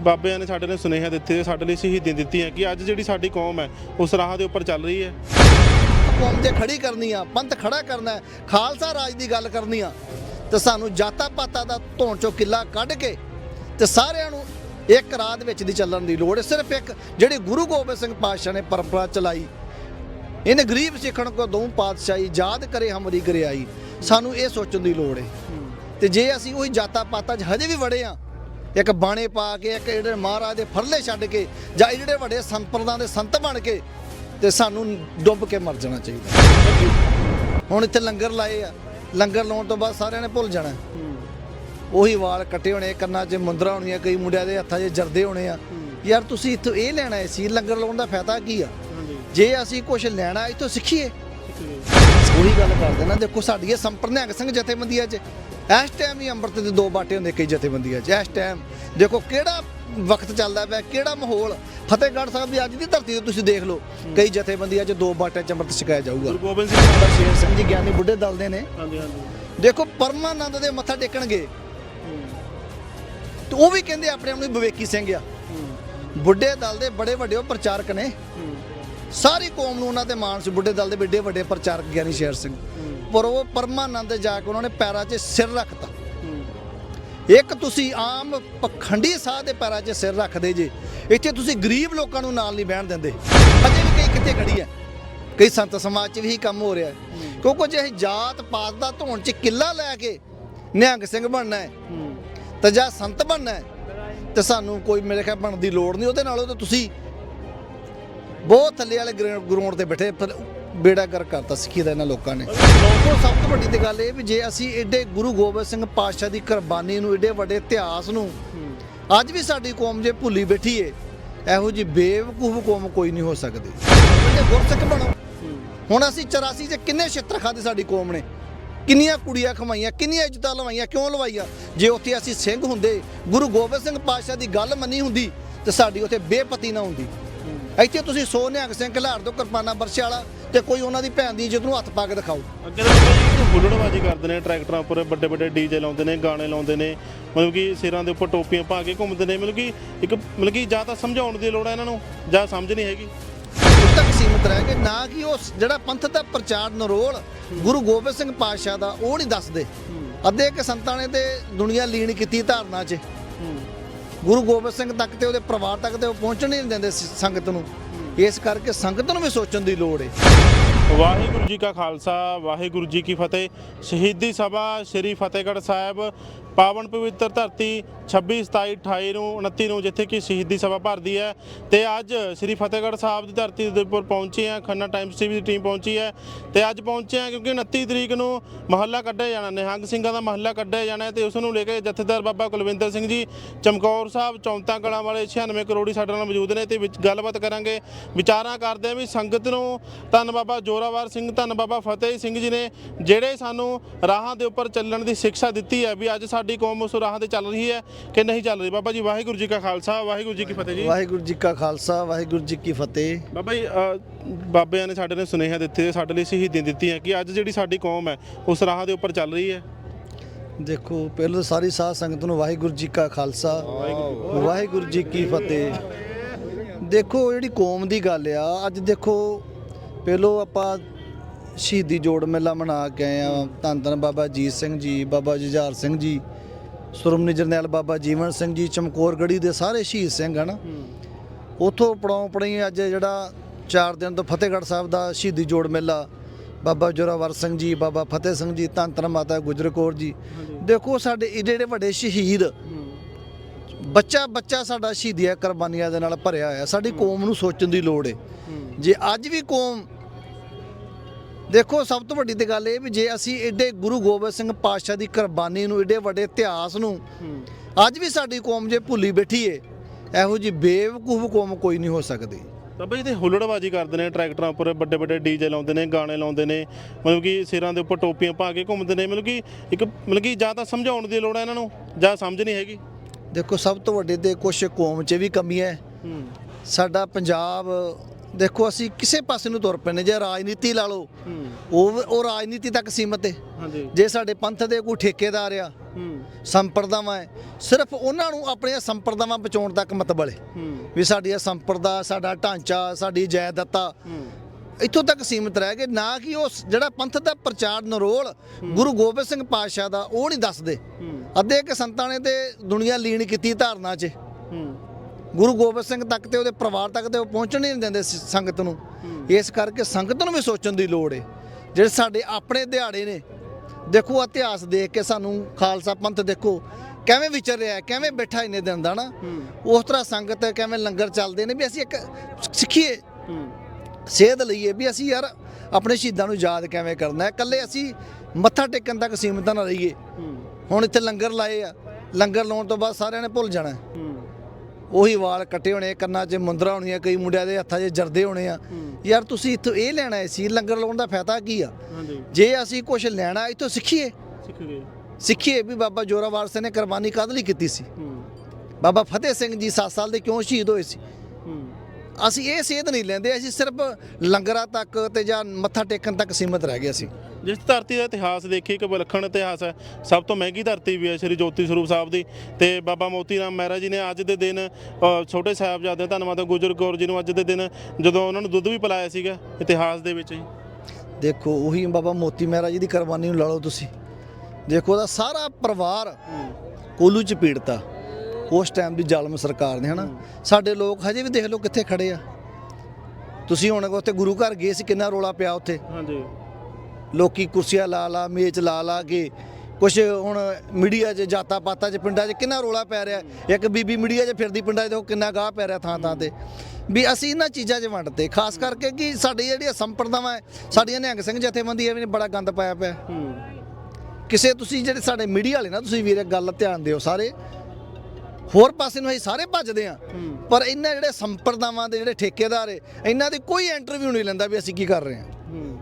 ਬਾਬਿਆਂ ਨੇ ਸਾਡੇ ਨੇ ਸੁਨੇਹਾ ਦਿੱਤੇ, ਸਾਡੇ ਲਈ ਸ਼ਹੀਦੀਆਂ ਦਿੱਤੀਆਂ ਕਿ ਅੱਜ ਜਿਹੜੀ ਸਾਡੀ ਕੌਮ ਹੈ, ਉਸ ਰਾਹ ਦੇ ਉੱਪਰ ਚੱਲ ਰਹੀ ਹੈ। ਕੌਮ ਜੇ ਖੜੀ ਕਰਨੀ ਆ, ਪੰਥ ਖੜਾ ਕਰਨਾ ਹੈ, ਖਾਲਸਾ ਰਾਜ ਦੀ ਗੱਲ ਕਰਨੀ ਆ, ਤੇ ਸਾਨੂੰ ਜਾਤਾ ਪਾਤਾ ਦਾ ਧੌਣ ਚੋਂ ਕਿੱਲਾ ਕੱਢ ਕੇ ਤੇ ਸਾਰਿਆਂ ਨੂੰ ਇੱਕ ਰਾਹ ਵਿੱਚ ਦੀ ਚੱਲਣ ਦੀ ਲੋੜ ਹੈ। ਸਿਰਫ ਇੱਕ, ਜਿਹੜੀ ਗੁਰੂ ਗੋਬਿੰਦ ਸਿੰਘ ਪਾਤਸ਼ਾਹ ਨੇ ਪਰੰਪਰਾ ਚਲਾਈ, ਇਹਨੇ ਗਰੀਬ ਸਿੱਖਣ ਕੋ ਦੋ ਪਾਤਸ਼ਾਹੀ, ਯਾਦ ਕਰੇ ਹਮਰੀ ਕਰਿਆਈ ਸਾਨੂੰ ਇਹ ਸੋਚਣ ਦੀ ਲੋੜ ਹੈ। ਤੇ ਜੇ ਅਸੀਂ ਉਹੀ ਜਾਤਾਂ ਪਾਤਾਂ 'ਚ ਹਜੇ ਵੀ ਵੜੇ ਆ ਇੱਕ ਬਾਣੇ ਪਾ ਕੇ ਇੱਕ ਜਿਹੜੇ ਮਹਾਰਾਜ ਦੇ ਫਰਲੇ ਛੱਡ ਕੇ ਜਾਂ ਜਿਹੜੇ ਵੱਡੇ ਸੰਪਰਦਾਂ ਦੇ ਸੰਤ ਬਣ ਕੇ ਤੇ ਸਾਨੂੰ ਡੁੱਬ ਕੇ ਮਰ ਜਾਣਾ ਚਾਹੀਦਾ। ਹੁਣ ਇੱਥੇ ਲੰਗਰ ਲਾਏ ਆ। ਲੰਗਰ ਲਾਉਣ ਤੋਂ ਬਾਅਦ ਸਾਰਿਆਂ ਨੇ ਭੁੱਲ ਜਾਣਾ। ਉਹੀ ਵਾਲ ਕੱਟੇ ਹੋਣੇ ਕੰਨਾਂ 'ਚ ਮੁੰਦਰਾ ਹੋਣੀਆਂ ਕਈ ਮੁੰਡਿਆਂ ਦੇ ਹੱਥਾਂ 'ਚ ਜਰਦੇ ਹੋਣੇ ਆ। ਯਾਰ ਤੁਸੀਂ ਇੱਥੋਂ ਇਹ ਲੈਣਾ ਹੈ ਸੀ ਲੰਗਰ ਲਾਉਣ ਦਾ ਫਾਇਦਾ ਕੀ ਆ? ਜੇ ਅਸੀਂ ਕੁਝ ਲੈਣਾ ਇੱਥੋਂ ਸਿੱਖੀਏ। ਉਹੀ ਗੱਲ ਕਰਦੇ ਨਾ ਦੇਖੋ ਸਾਡੀ ਇਹ ਸੰਪਰਨਿਆਗ ਸਿੰਘ ਜਥੇਬੰਦੀਆਂ 'ਚ ਇਸ ਟਾਈਮ ਹੀ ਅੰਮ੍ਰਿਤ ਦੇ ਦੋ ਬਾਟੇ ਹੁੰਦੇ ਕਈ ਜਥੇਬੰਦੀਆਂ 'ਚ। ਇਸ ਟਾਈਮ ਦੇਖੋ ਕਿਹੜਾ ਵਕਤ ਚੱਲਦਾ ਪਿਆ ਕਿਹੜਾ ਮਾਹੌਲ। ਫਤਿਹਗੜ੍ਹ ਸਾਹਿਬ ਦੀ ਅੱਜ ਦੀ ਧਰਤੀ ਤੇ ਤੁਸੀਂ ਦੇਖ ਲਓ ਕਈ ਜਥੇਬੰਦੀਆਂ 'ਚ ਦੋ ਬਾਟਿਆਂ 'ਚ ਅੰਮ੍ਰਿਤ ਛਕਾਇਆ ਜਾਊਗਾ। ਗੁਰੂ ਗੋਬਿੰਦ ਸਿੰਘ ਬਾਬਾ ਸ਼ੇਰ ਸਿੰਘ ਜੀ ਗਿਆਨੀ ਬੁੱਢੇ ਦਲ ਦੇ ਨੇ। ਹਾਂਜੀ ਹਾਂਜੀ। ਦੇਖੋ ਪਰਮਾਨੰਦ ਦੇ ਮੱਥਾ ਟੇਕਣਗੇ। ਤੇ ਉਹ ਵੀ ਕਹਿੰਦੇ ਆਪਣੇ ਆਪ ਨੂੰ ਵਿਵੇਕੀ ਸਿੰਘ ਆ। ਬੁੱਢੇ ਦਲ ਦੇ ਬੜੇ ਵੱਡੇ ਉਹ ਪ੍ਰਚਾਰਕ ਨੇ। ਸਾਰੀ ਕੌਮ ਨੂੰ ਉਹਨਾਂ ਤੇ ਮਾਣ ਸੀ। ਬੁੱਢੇ ਦਲ ਦੇ ਵੱਡੇ ਵੱਡੇ ਪ੍ਰਚਾਰਕ ਗਿਆਨੀ ਸ਼ੇਰ ਸਿੰਘ। ਪਰ ਉਹ ਪਰਮਾਨੰਦ ਜਾ ਕੇ ਉਹਨਾਂ ਨੇ ਪੈਰਾਂ 'ਚ ਸਿਰ ਰੱਖਤਾ। ਇੱਕ ਤੁਸੀਂ ਆਮ ਪਖੰਡੀ ਸਾਹ ਦੇ ਪੈਰਾਂ 'ਚ ਸਿਰ ਰੱਖਦੇ ਜੇ ਇੱਥੇ ਤੁਸੀਂ ਗਰੀਬ ਲੋਕਾਂ ਨੂੰ ਨਾਲ ਨਹੀਂ ਬਹਿਣ ਦਿੰਦੇ। ਅਜੇ ਵੀ ਕਈ ਕਿੱਥੇ ਖੜੀ ਹੈ ਕਈ ਸੰਤ ਸਮਾਜ 'ਚ ਵੀ ਕੰਮ ਹੋ ਰਿਹਾ। ਕਿਉਂਕਿ ਜੇ ਜਾਤ ਪਾਤ ਦਾ ਧੌਣ 'ਚ ਕਿੱਲਾ ਲੈ ਕੇ ਨਿਹੰਗ ਸਿੰਘ ਬਣਨਾ ਹੈ। ਤੇ ਜਾਂ ਸੰਤ ਬਣਨਾ ਹੈ ਤੇ ਸਾਨੂੰ ਕੋਈ ਮੇਰੇ ਖਿਆਲ ਬਣਨ ਦੀ ਲੋੜ ਨਹੀਂ। ਉਹਦੇ ਨਾਲੋਂ ਤਾਂ ਤੁਸੀਂ ਬਹੁਤ ਥੱਲੇ ਵਾਲੇ ਗਰਾਊਂਡ ਤੇ ਬੈਠੇ। ਬੇੜਾ ਕਰ ਕਰਤਾ ਸਿੱਖੀ ਦਾ ਇਹਨਾਂ ਲੋਕਾਂ ਨੇ। ਲੋਕੋ, ਸਭ ਤੋਂ ਵੱਡੀ ਤੇ ਗੱਲ ਇਹ ਵੀ ਜੇ ਅਸੀਂ ਏਡੇ ਗੁਰੂ ਗੋਬਿੰਦ ਸਿੰਘ ਪਾਤਸ਼ਾਹ ਦੀ ਕੁਰਬਾਨੀ ਨੂੰ ਏਡੇ ਵੱਡੇ ਇਤਿਹਾਸ ਨੂੰ, ਅੱਜ ਵੀ ਸਾਡੀ ਕੌਮ ਜੇ ਭੁੱਲੀ ਬੈਠੀ ਏ, ਇਹੋ ਜੀ ਬੇਵਕੂਫ ਕੌਮ ਕੋਈ ਨਹੀਂ ਹੋ ਸਕਦੀ। ਜੇ ਗੁਰਸਿੱਖ ਬਣੋ। ਹੁਣ ਅਸੀਂ 84 ਚ ਕਿੰਨੇ ਛਿੱਤਰ ਖਾਦੇ ਸਾਡੀ ਕੌਮ ਨੇ? ਕਿੰਨੀਆਂ ਕੁੜੀਆਂ ਖਵਾਈਆਂ, ਕਿੰਨੀਆਂ ਇੱਜ਼ਤਾਂ ਲਵਾਈਆਂ, ਕਿਉਂ ਲਵਾਈਆਂ? ਜੇ ਉੱਥੇ ਅਸੀਂ ਸਿੰਘ ਹੁੰਦੇ, ਗੁਰੂ ਗੋਬਿੰਦ ਸਿੰਘ ਪਾਤਸ਼ਾਹ ਦੀ ਗੱਲ ਮੰਨੀ ਹੁੰਦੀ, ਤੇ ਸਾਡੀ ਉੱਥੇ ਬੇਪਤੀ ਨਾ ਹੁੰਦੀ। ਇੱਥੇ ਤੁਸੀਂ ਸੋ ਨਿਹੰਗ ਸਿੰਘ ਘਲਾੜ ਤੋਂ ਕਿਰਪਾਨਾ ਬਰਸੇ ਵਾਲਾ ਤੇ ਕੋਈ ਉਹਨਾਂ ਦੀ ਭੈਣ ਦੀ ਇੱਜ਼ਤ ਨੂੰ ਹੱਥ ਪਾ ਕੇ ਦਿਖਾਓ। ਅੱਗੇ ਤਾਂ ਹੁੱਲੜਬਾਜੀ ਕਰਦੇ ਨੇ ਟਰੈਕਟਰਾਂ ਉੱਪਰ ਵੱਡੇ ਵੱਡੇ ਡੀਜੇ ਲਾਉਂਦੇ ਨੇ ਗਾਣੇ ਲਾਉਂਦੇ ਨੇ ਮਤਲਬ ਕਿ ਸਿਰਾਂ ਦੇ ਉੱਪਰ ਟੋਪੀਆਂ ਪਾ ਕੇ ਘੁੰਮਦੇ ਨੇ ਮਤਲਬ ਕਿ ਇੱਕ ਮਤਲਬ ਕਿ ਜਾਂ ਤਾਂ ਸਮਝਾਉਣ ਦੀ ਲੋੜ ਹੈ ਇਹਨਾਂ ਨੂੰ ਜਾਂ ਸਮਝ ਨਹੀਂ ਹੈਗੀ। ਉਸ ਤੱਕ ਸੀਮਿਤ ਰਹਿ ਕੇ ਨਾ ਕਿ ਉਹ ਜਿਹੜਾ ਪੰਥ ਦਾ ਪ੍ਰਚਾਰ ਨਰੋਲ ਗੁਰੂ ਗੋਬਿੰਦ ਸਿੰਘ ਪਾਤਸ਼ਾਹ ਦਾ ਉਹ ਨਹੀਂ ਦੱਸਦੇ। ਅੱਧੇ ਕਿ ਸੰਤਾਂ ਨੇ ਤੇ ਦੁਨੀਆ ਲੀਨ ਕੀਤੀ ਧਾਰਨਾ 'ਚ। ਗੁਰੂ ਗੋਬਿੰਦ ਸਿੰਘ ਤੱਕ ਤੇ ਉਹਦੇ ਪਰਿਵਾਰ ਤੱਕ ਤੇ ਉਹ ਪਹੁੰਚਣ ਨਹੀਂ ਦਿੰਦੇ ਸੰਗਤ ਨੂੰ। ਇਸ ਕਰਕੇ ਸੰਗਤ ਨੂੰ ਵੀ ਸੋਚਣ ਦੀ ਲੋੜ ਹੈ ਵਾਹਿਗੁਰੂ ਜੀ ਕਾ ਖਾਲਸਾ, ਵਾਹਿਗੁਰੂ ਜੀ ਕੀ ਫਤਿਹ। ਸ਼ਹੀਦੀ ਸਭਾ ਸ੍ਰੀ ਫਤਿਹਗੜ੍ਹ ਸਾਹਿਬ ਪਾਵਨ ਪਵਿੱਤਰ ਧਰਤੀ 26 27 28 ਨੂੰ 29 ਨੂੰ, ਜਿੱਥੇ ਕਿ ਸ਼ਹੀਦੀ ਸਭਾ ਭਰਦੀ ਹੈ। ਤੇ ਅੱਜ ਸ੍ਰੀ ਫਤਿਹਗੜ੍ਹ ਸਾਹਿਬ ਦੀ ਧਰਤੀ ਦੇ ਉੱਪਰ ਪਹੁੰਚੇ ਆ ਖੰਨਾ ਟਾਈਮਸ ਟੀਵੀ ਦੀ ਟੀਮ ਪਹੁੰਚੀ ਹੈ। ਤੇ ਅੱਜ ਪਹੁੰਚੇ ਆ ਕਿਉਂਕਿ 29 ਤਰੀਕ ਨੂੰ ਮਹੱਲਾ ਕੱਢਿਆ ਜਾਣਾ, ਨਿਹੰਗ ਸਿੰਘਾਂ ਦਾ ਮਹੱਲਾ ਕੱਢਿਆ ਜਾਣਾ ਹੈ ਤੇ ਉਸ ਨੂੰ ਲੈ ਕੇ ਜਥੇਦਾਰ ਬਾਬਾ ਕੁਲਵਿੰਦਰ ਸਿੰਘ ਜੀ, ਚਮਕੌਰ ਸਾਹਿਬ, ਚੌਂਤਾ ਕਲਾਂ ਵਾਲੇ 96 ਕਰੋੜੀ ਸਾਡੇ ਨਾਲ ਮੌਜੂਦ ਨੇ ਤੇ ਵਿੱਚ ਗੱਲਬਾਤ ਕਰਾਂਗੇ। ਵਿਚਾਰਾਂ ਕਰਦੇ ਆ ਵੀ ਸੰਗਤ ਨੂੰ ਧੰਨ ਬਾਬਾ ਜੋਰਾਵਰ ਸਿੰਘ, ਧੰਨ ਬਾਬਾ ਫਤਿਹ ਸਿੰਘ ਜੀ ਨੇ ਜਿਹੜੇ ਸਾਨੂੰ ਰਾਹਾਂ ਦੇ ਉੱਪਰ ਚੱਲਣ ਦੀ ਸਿੱਖਿਆ ਦਿੱਤੀ ਹੈ ਵੀ ਅੱਜ ਸਾਡੇ ਕੌਮ ਉਸ ਰਾਹਾਂ ਤੇ ਚੱਲ ਰਹੀ ਹੈ ਕਿ ਨਹੀਂ ਚੱਲ ਰਹੀ? ਬਾਬਾ ਜੀ ਵਾਹਿਗੁਰੂ ਜੀ ਕਾ ਖਾਲਸਾ ਵਾਹਿਗੁਰੂ ਜੀ ਕੀ ਫਤਿਹ ਜੀ। ਵਾਹਿਗੁਰੂ ਜੀ ਕਾ ਖਾਲਸਾ ਵਾਹਿਗੁਰੂ ਜੀ ਕੀ ਫਤਿਹ। ਬਾਬਾ ਜੀ ਅ, ਬਾਬਿਆਂ ਨੇ ਸਾਡੇ ਨੇ ਸੁਨੇਹਾ ਦਿੱਤੇ ਸਾਡੇ ਲਈ ਸ਼ਹੀਦੀਆਂ ਦਿੱਤੀਆਂ ਕਿ ਅੱਜ ਜਿਹੜੀ ਸਾਡੀ ਕੌਮ ਹੈ ਉਸ ਰਾਹਾਂ ਦੇ ਉੱਪਰ ਚੱਲ ਰਹੀ ਹੈ। ਦੇਖੋ ਪਹਿਲਾਂ ਤਾਂ ਸਾਰੀ ਸਾਧ ਸੰਗਤ ਨੂੰ ਵਾਹਿਗੁਰੂ ਜੀ ਕਾ ਖਾਲਸਾ ਵਾਹਿਗੁਰੂ ਜੀ ਕੀ ਫਤਿਹ। ਦੇਖੋ ਜਿਹੜੀ ਕੌਮ ਦੀ ਗੱਲ ਆ ਅੱਜ ਦੇਖੋ ਪਹਿਲੋ ਆਪਾਂ ਸ਼ਹੀਦੀ ਜੋੜ ਮੇਲਾ ਮਨਾ ਕੇ ਆਏ ਆ ਧੰਨ ਧੰਨ ਬਾਬਾ ਜੀਤ ਸਿੰਘ ਜੀ ਬਾਬਾ ਜੁਝਾਰ ਸਿੰਘ ਜੀ। ਸੁਰਮਨੀ ਜਰਨੈਲ ਬਾਬਾ ਜੀਵਨ ਸਿੰਘ ਜੀ ਚਮਕੌਰ ਗੜੀ ਦੇ ਸਾਰੇ ਸ਼ਹੀਦ ਸਿੰਘ ਹਨ। ਉਥੋਂ ਪੜਾਉ ਪੜਈ ਅੱਜ ਜਿਹੜਾ 4 ਦਿਨ ਤੋਂ ਫਤਿਹਗੜ੍ਹ ਸਾਹਿਬ ਦਾ ਸ਼ਹੀਦੀ ਜੋੜ ਮੇਲਾ ਬਾਬਾ ਜੋਰਾਵਰ ਸਿੰਘ ਜੀ ਬਾਬਾ ਫਤਿਹ ਸਿੰਘ ਜੀ ਧੰਨ ਮਾਤਾ ਗੁਜਰ ਕੌਰ ਜੀ। ਦੇਖੋ ਸਾਡੇ ਇਹ ਜਿਹੜੇ ਵੱਡੇ ਸ਼ਹੀਦ ਬੱਚਾ ਬੱਚਾ ਸਾਡਾ ਸ਼ਹੀਦੀਆਂ ਕੁਰਬਾਨੀਆਂ ਦੇ ਨਾਲ ਭਰਿਆ ਹੋਇਆ। ਸਾਡੀ ਕੌਮ ਨੂੰ ਸੋਚਣ ਦੀ ਲੋੜ ਹੈ। ਜੇ ਅੱਜ ਵੀ ਕੌਮ ਦੇਖੋ ਸਭ ਤੋਂ ਵੱਡੀ ਤੇ ਗੱਲ ਇਹ ਵੀ ਜੇ ਅਸੀਂ ਏਡੇ ਗੁਰੂ ਗੋਬਿੰਦ ਸਿੰਘ ਪਾਤਸ਼ਾਹ ਦੀ ਕੁਰਬਾਨੀ ਨੂੰ ਏਡੇ ਵੱਡੇ ਇਤਿਹਾਸ ਨੂੰ ਅੱਜ ਵੀ ਸਾਡੀ ਕੌਮ ਜੇ ਭੁੱਲੀ ਬੈਠੀ ਏ ਇਹੋ ਜੀ ਬੇਵਕੂਫ ਕੌਮ ਕੋਈ ਨਹੀਂ ਹੋ ਸਕਦੀ। ਬਾਬਾ ਜੀ ਤੇ ਹੁੱਲੜਬਾਜੀ ਕਰਦੇ ਨੇ ਟਰੈਕਟਰਾਂ ਉੱਪਰ ਵੱਡੇ ਵੱਡੇ ਡੀਜੇ ਲਾਉਂਦੇ ਨੇ ਗਾਣੇ ਲਾਉਂਦੇ ਨੇ ਮਤਲਬ ਕਿ ਸਿਰਾਂ ਦੇ ਉੱਪਰ ਟੋਪੀਆਂ ਪਾ ਕੇ ਘੁੰਮਦੇ ਨੇ ਮਤਲਬ ਕਿ ਇੱਕ ਮਤਲਬ ਕਿ ਜਾਂ ਤਾਂ ਸਮਝਾਉਣ ਦੀ ਲੋੜ ਹੈ ਇਹਨਾਂ ਨੂੰ ਜਾਂ ਸਮਝ ਨਹੀਂ ਹੈਗੀ। ਦੇਖੋ ਸਭ ਤੋਂ ਵੱਡੇ ਤੇ ਕੁਛ ਕੌਮ 'ਚ ਵੀ ਕਮੀ ਹੈ। ਸਾਡਾ ਪੰਜਾਬ ਦੇਖੋ ਅਸੀਂ ਕਿਸੇ ਪਾਸੇ ਨੂੰ ਤੁਰ ਪੈਨੇ ਜੇ ਰਾਜਨੀਤੀ ਲਾ ਲਓ ਉਹ ਉਹ ਰਾਜਨੀਤੀ ਤੱਕ ਸੀਮਤ ਹੈ। ਜੇ ਸਾਡੇ ਪੰਥ ਦੇ ਕੋਈ ਠੇਕੇਦਾਰ ਆ ਸੰਪਰਦਾਵਾਂ ਹੈ ਸਿਰਫ ਉਹਨਾਂ ਨੂੰ ਆਪਣੀਆਂ ਸੰਪਰਦਾਵਾਂ ਬਚਾਉਣ ਤੱਕ ਹੈ ਹੂੰ। ਵੀ ਸਾਡੀ ਇਹ ਸੰਪਰਦਾ ਸਾਡਾ ਢਾਂਚਾ ਸਾਡੀ ਜਾਇਦਾਦਤਾ ਹੂੰ। ਇੱਥੋਂ ਤੱਕ ਸੀਮਿਤ ਰਹਿ ਗਏ ਨਾ ਕਿ ਉਹ ਜਿਹੜਾ ਪੰਥ ਦਾ ਪ੍ਰਚਾਰ ਨਰੋਲ ਗੁਰੂ ਗੋਬਿੰਦ ਸਿੰਘ ਪਾਤਸ਼ਾਹ ਦਾ ਉਹ ਨਹੀਂ ਦੱਸਦੇ। ਅੱਧੇ ਕਿ ਸੰਤਾਂ ਨੇ ਤੇ ਦੁਨੀਆ ਲੀਨ ਕੀਤੀ ਧਾਰਨਾ 'ਚ। ਗੁਰੂ ਗੋਬਿੰਦ ਸਿੰਘ ਤੱਕ ਤੇ ਉਹਦੇ ਪਰਿਵਾਰ ਤੱਕ ਤੇ ਉਹ ਪਹੁੰਚਣ ਹੀ ਨਹੀਂ ਦਿੰਦੇ ਸੀ ਸੰਗਤ ਨੂੰ। ਇਸ ਕਰਕੇ ਸੰਗਤ ਨੂੰ ਵੀ ਸੋਚਣ ਦੀ ਲੋੜ ਹੈ ਜਿਹੜੇ ਸਾਡੇ ਆਪਣੇ ਦਿਹਾੜੇ ਨੇ ਦੇਖੋ ਇਤਿਹਾਸ ਦੇਖ ਕੇ ਸਾਨੂੰ ਖਾਲਸਾ ਪੰਥ ਦੇਖੋ ਕਿਵੇਂ ਵਿਚਰ ਰਿਹਾ ਹੈ, ਕਿਵੇਂ ਬੈਠਾ ਇੰਨੇ ਦਿਨ ਦਾ ਨਾ। ਉਸ ਤਰ੍ਹਾਂ ਸੰਗਤ ਕਿਵੇਂ ਲੰਗਰ ਚੱਲਦੇ ਨੇ ਵੀ ਅਸੀਂ ਇੱਕ ਸਿੱਖੀਏ। ਸੇਧ ਲਈਏ ਵੀ ਅਸੀਂ ਯਾਰ ਆਪਣੇ ਸ਼ਹੀਦਾਂ ਨੂੰ ਯਾਦ ਕਿਵੇਂ ਕਰਨਾ ਹੈ। ਇਕੱਲੇ ਅਸੀਂ ਮੱਥਾ ਟੇਕਣ ਤੱਕ ਸੀਮਿਤ ਨਾ ਰਹੀਏ। ਹੁਣ ਇੱਥੇ ਲੰਗਰ ਲਾਏ ਆ। ਲੰਗਰ ਲਾਉਣ ਤੋਂ ਬਾਅਦ ਸਾਰਿਆਂ ਨੇ ਭੁੱਲ ਜਾਣਾ ਉਹੀ ਵਾਲ ਕੱਟੇ ਹੋਣੇ ਕੰਨਾਂ 'ਚ ਮੁੰਦਰਾ ਹੋਣੀਆਂ ਕਈ ਮੁੰਡਿਆਂ ਦੇ ਹੱਥਾਂ 'ਚ ਜਰਦੇ ਹੋਣੇ ਆ। ਯਾਰ ਤੁਸੀਂ ਇੱਥੋਂ ਇਹ ਲੈਣਾ ਹੈ ਸੀ ਲੰਗਰ ਲਾਉਣ ਦਾ ਫਾਇਦਾ ਕੀ ਆ? ਜੇ ਅਸੀਂ ਕੁਝ ਲੈਣਾ ਇੱਥੋਂ ਸਿੱਖੀਏ। ਸਿੱਖੀਏ। ਵੀ ਬਾਬਾ ਜੋਰਾਵਰ ਸਿੰਘ ਨੇ ਕੁਰਬਾਨੀ ਲਈ ਕੀਤੀ ਸੀ? ਬਾਬਾ ਫਤਿਹ ਸਿੰਘ ਜੀ 7 ਸਾਲ ਦੇ ਕਿਉਂ ਸ਼ਹੀਦ ਹੋਏ ਸੀ? ਅਸੀਂ ਇਹ ਸੇਧ ਨਹੀਂ ਲੈਂਦੇ ਅਸੀਂ ਸਿਰਫ ਲੰਗਰਾਂ ਤੱਕ ਤੇ ਜਾਂ ਮੱਥਾ ਟੇਕਣ ਤੱਕ ਸੀਮਿਤ ਰਹਿ ਗਏ ਅਸੀਂ। ਜਿਸ ਧਰਤੀ ਦਾ ਇਤਿਹਾਸ ਦੇਖੀਏ ਇੱਕ ਵਿਲੱਖਣ ਇਤਿਹਾਸ ਹੈ। ਸਭ ਤੋਂ ਮਹਿੰਗੀ ਧਰਤੀ ਵੀ ਹੈ ਸ੍ਰੀ ਜੋਤੀ ਸਰੂਪ ਸਾਹਿਬ ਦੀ ਤੇ ਬਾਬਾ ਮੋਤੀ ਰਾਮ ਮਹਿਰਾ ਜੀ ਨੇ ਅੱਜ ਦੇ ਦਿਨ ਅ, ਛੋਟੇ ਸਾਹਿਬਜ਼ਾਦੇ ਧੰਨਵਾਦ ਗੁਜਰ ਕੌਰ ਜੀ ਨੂੰ ਅੱਜ ਦੇ ਦਿਨ ਜਦੋਂ ਉਹਨਾਂ ਨੂੰ ਦੁੱਧ ਵੀ ਪਿਲਾਇਆ ਸੀਗਾ ਇਤਿਹਾਸ ਦੇ ਵਿੱਚ ਹੀ ਦੇਖੋ ਉਹੀ ਬਾਬਾ ਮੋਤੀ ਮਹਿਰਾ ਜੀ ਦੀ ਕੁਰਬਾਨੀ ਨੂੰ ਲਾ ਲਓ ਤੁਸੀਂ। ਦੇਖੋ ਉਹਦਾ ਸਾਰਾ ਪਰਿਵਾਰ ਕੋਲੂ ਚ ਪੀੜਤਾ। ਉਸ ਟਾਈਮ ਦੀ ਜ਼ਾਲਮ ਸਰਕਾਰ ਨੇ ਹਨਾ? ਸਾਡੇ ਲੋਕ ਹਜੇ ਵੀ ਦੇਖ ਲਓ ਕਿੱਥੇ ਖੜੇ ਆ। ਤੁਸੀਂ ਹੁਣ ਉੱਥੇ ਗੁਰੂ ਘਰ ਗਏ ਸੀ ਕਿੰਨਾ ਰੋਲਾ ਪਿਆ ਉੱਥੇ? ਹਾਂਜੀ। ਲੋਕੀ ਕੁਰਸੀਆਂ ਲਾ ਲਾ ਮੇਜ਼ ਲਾ ਲਾ ਕੇ ਕੁਛ ਹੁਣ ਮੀਡੀਆ 'ਚ ਜਾਤਾ ਪਾਤਾ 'ਚ ਪਿੰਡਾਂ 'ਚ ਕਿੰਨਾ ਰੋਲਾ ਪੈ ਰਿਹਾ। ਇੱਕ ਬੀਬੀ ਮੀਡੀਆ 'ਚ ਫਿਰਦੀ ਪਿੰਡਾਂ 'ਚ ਦੇਖੋ ਕਿੰਨਾ ਗਾਹ ਪੈ ਰਿਹਾ ਥਾਂ ਥਾਂ ਤੇ। ਵੀ ਅਸੀਂ ਇਹਨਾਂ ਚੀਜ਼ਾਂ 'ਚ ਵੰਡਤੇ ਖਾਸ ਕਰਕੇ ਕਿ ਸਾਡੀ ਜਿਹੜੀਆਂ ਸੰਪਰਦਾਵਾਂ ਹੈ ਸਾਡੀਆਂ ਨਿਹੰਗ ਸਿੰਘ ਜਥੇਬੰਦੀਆਂ ਵੀ ਬੜਾ ਗੰਦ ਪਾਇਆ ਪਿਆ। ਕਿਸੇ ਤੁਸੀਂ ਜਿਹੜੇ ਸਾਡੇ ਮੀਡੀਆ ਵਾਲੇ ਨਾ ਤੁਸੀਂ ਵੀਰੇ ਗੱਲ ਧਿਆਨ ਦਿਓ ਸਾਰੇ। ਹੋਰ ਪਾਸੇ ਨੂੰ ਅਸੀਂ ਸਾਰੇ ਭੱਜਦੇ ਆ ਪਰ ਇਹਨਾਂ ਜਿਹੜੇ ਸੰਪਰਦਾਵਾਂ ਦੇ ਜਿਹੜੇ ਠੇਕੇਦਾਰ ਏ ਇਹਨਾਂ ਦੀ ਕੋਈ ਇੰਟਰਵਿਊ ਨਹੀਂ ਲੈਂਦਾ ਵੀ ਅਸੀਂ ਕੀ ਕਰ ਰਹੇ ਹੂੰ।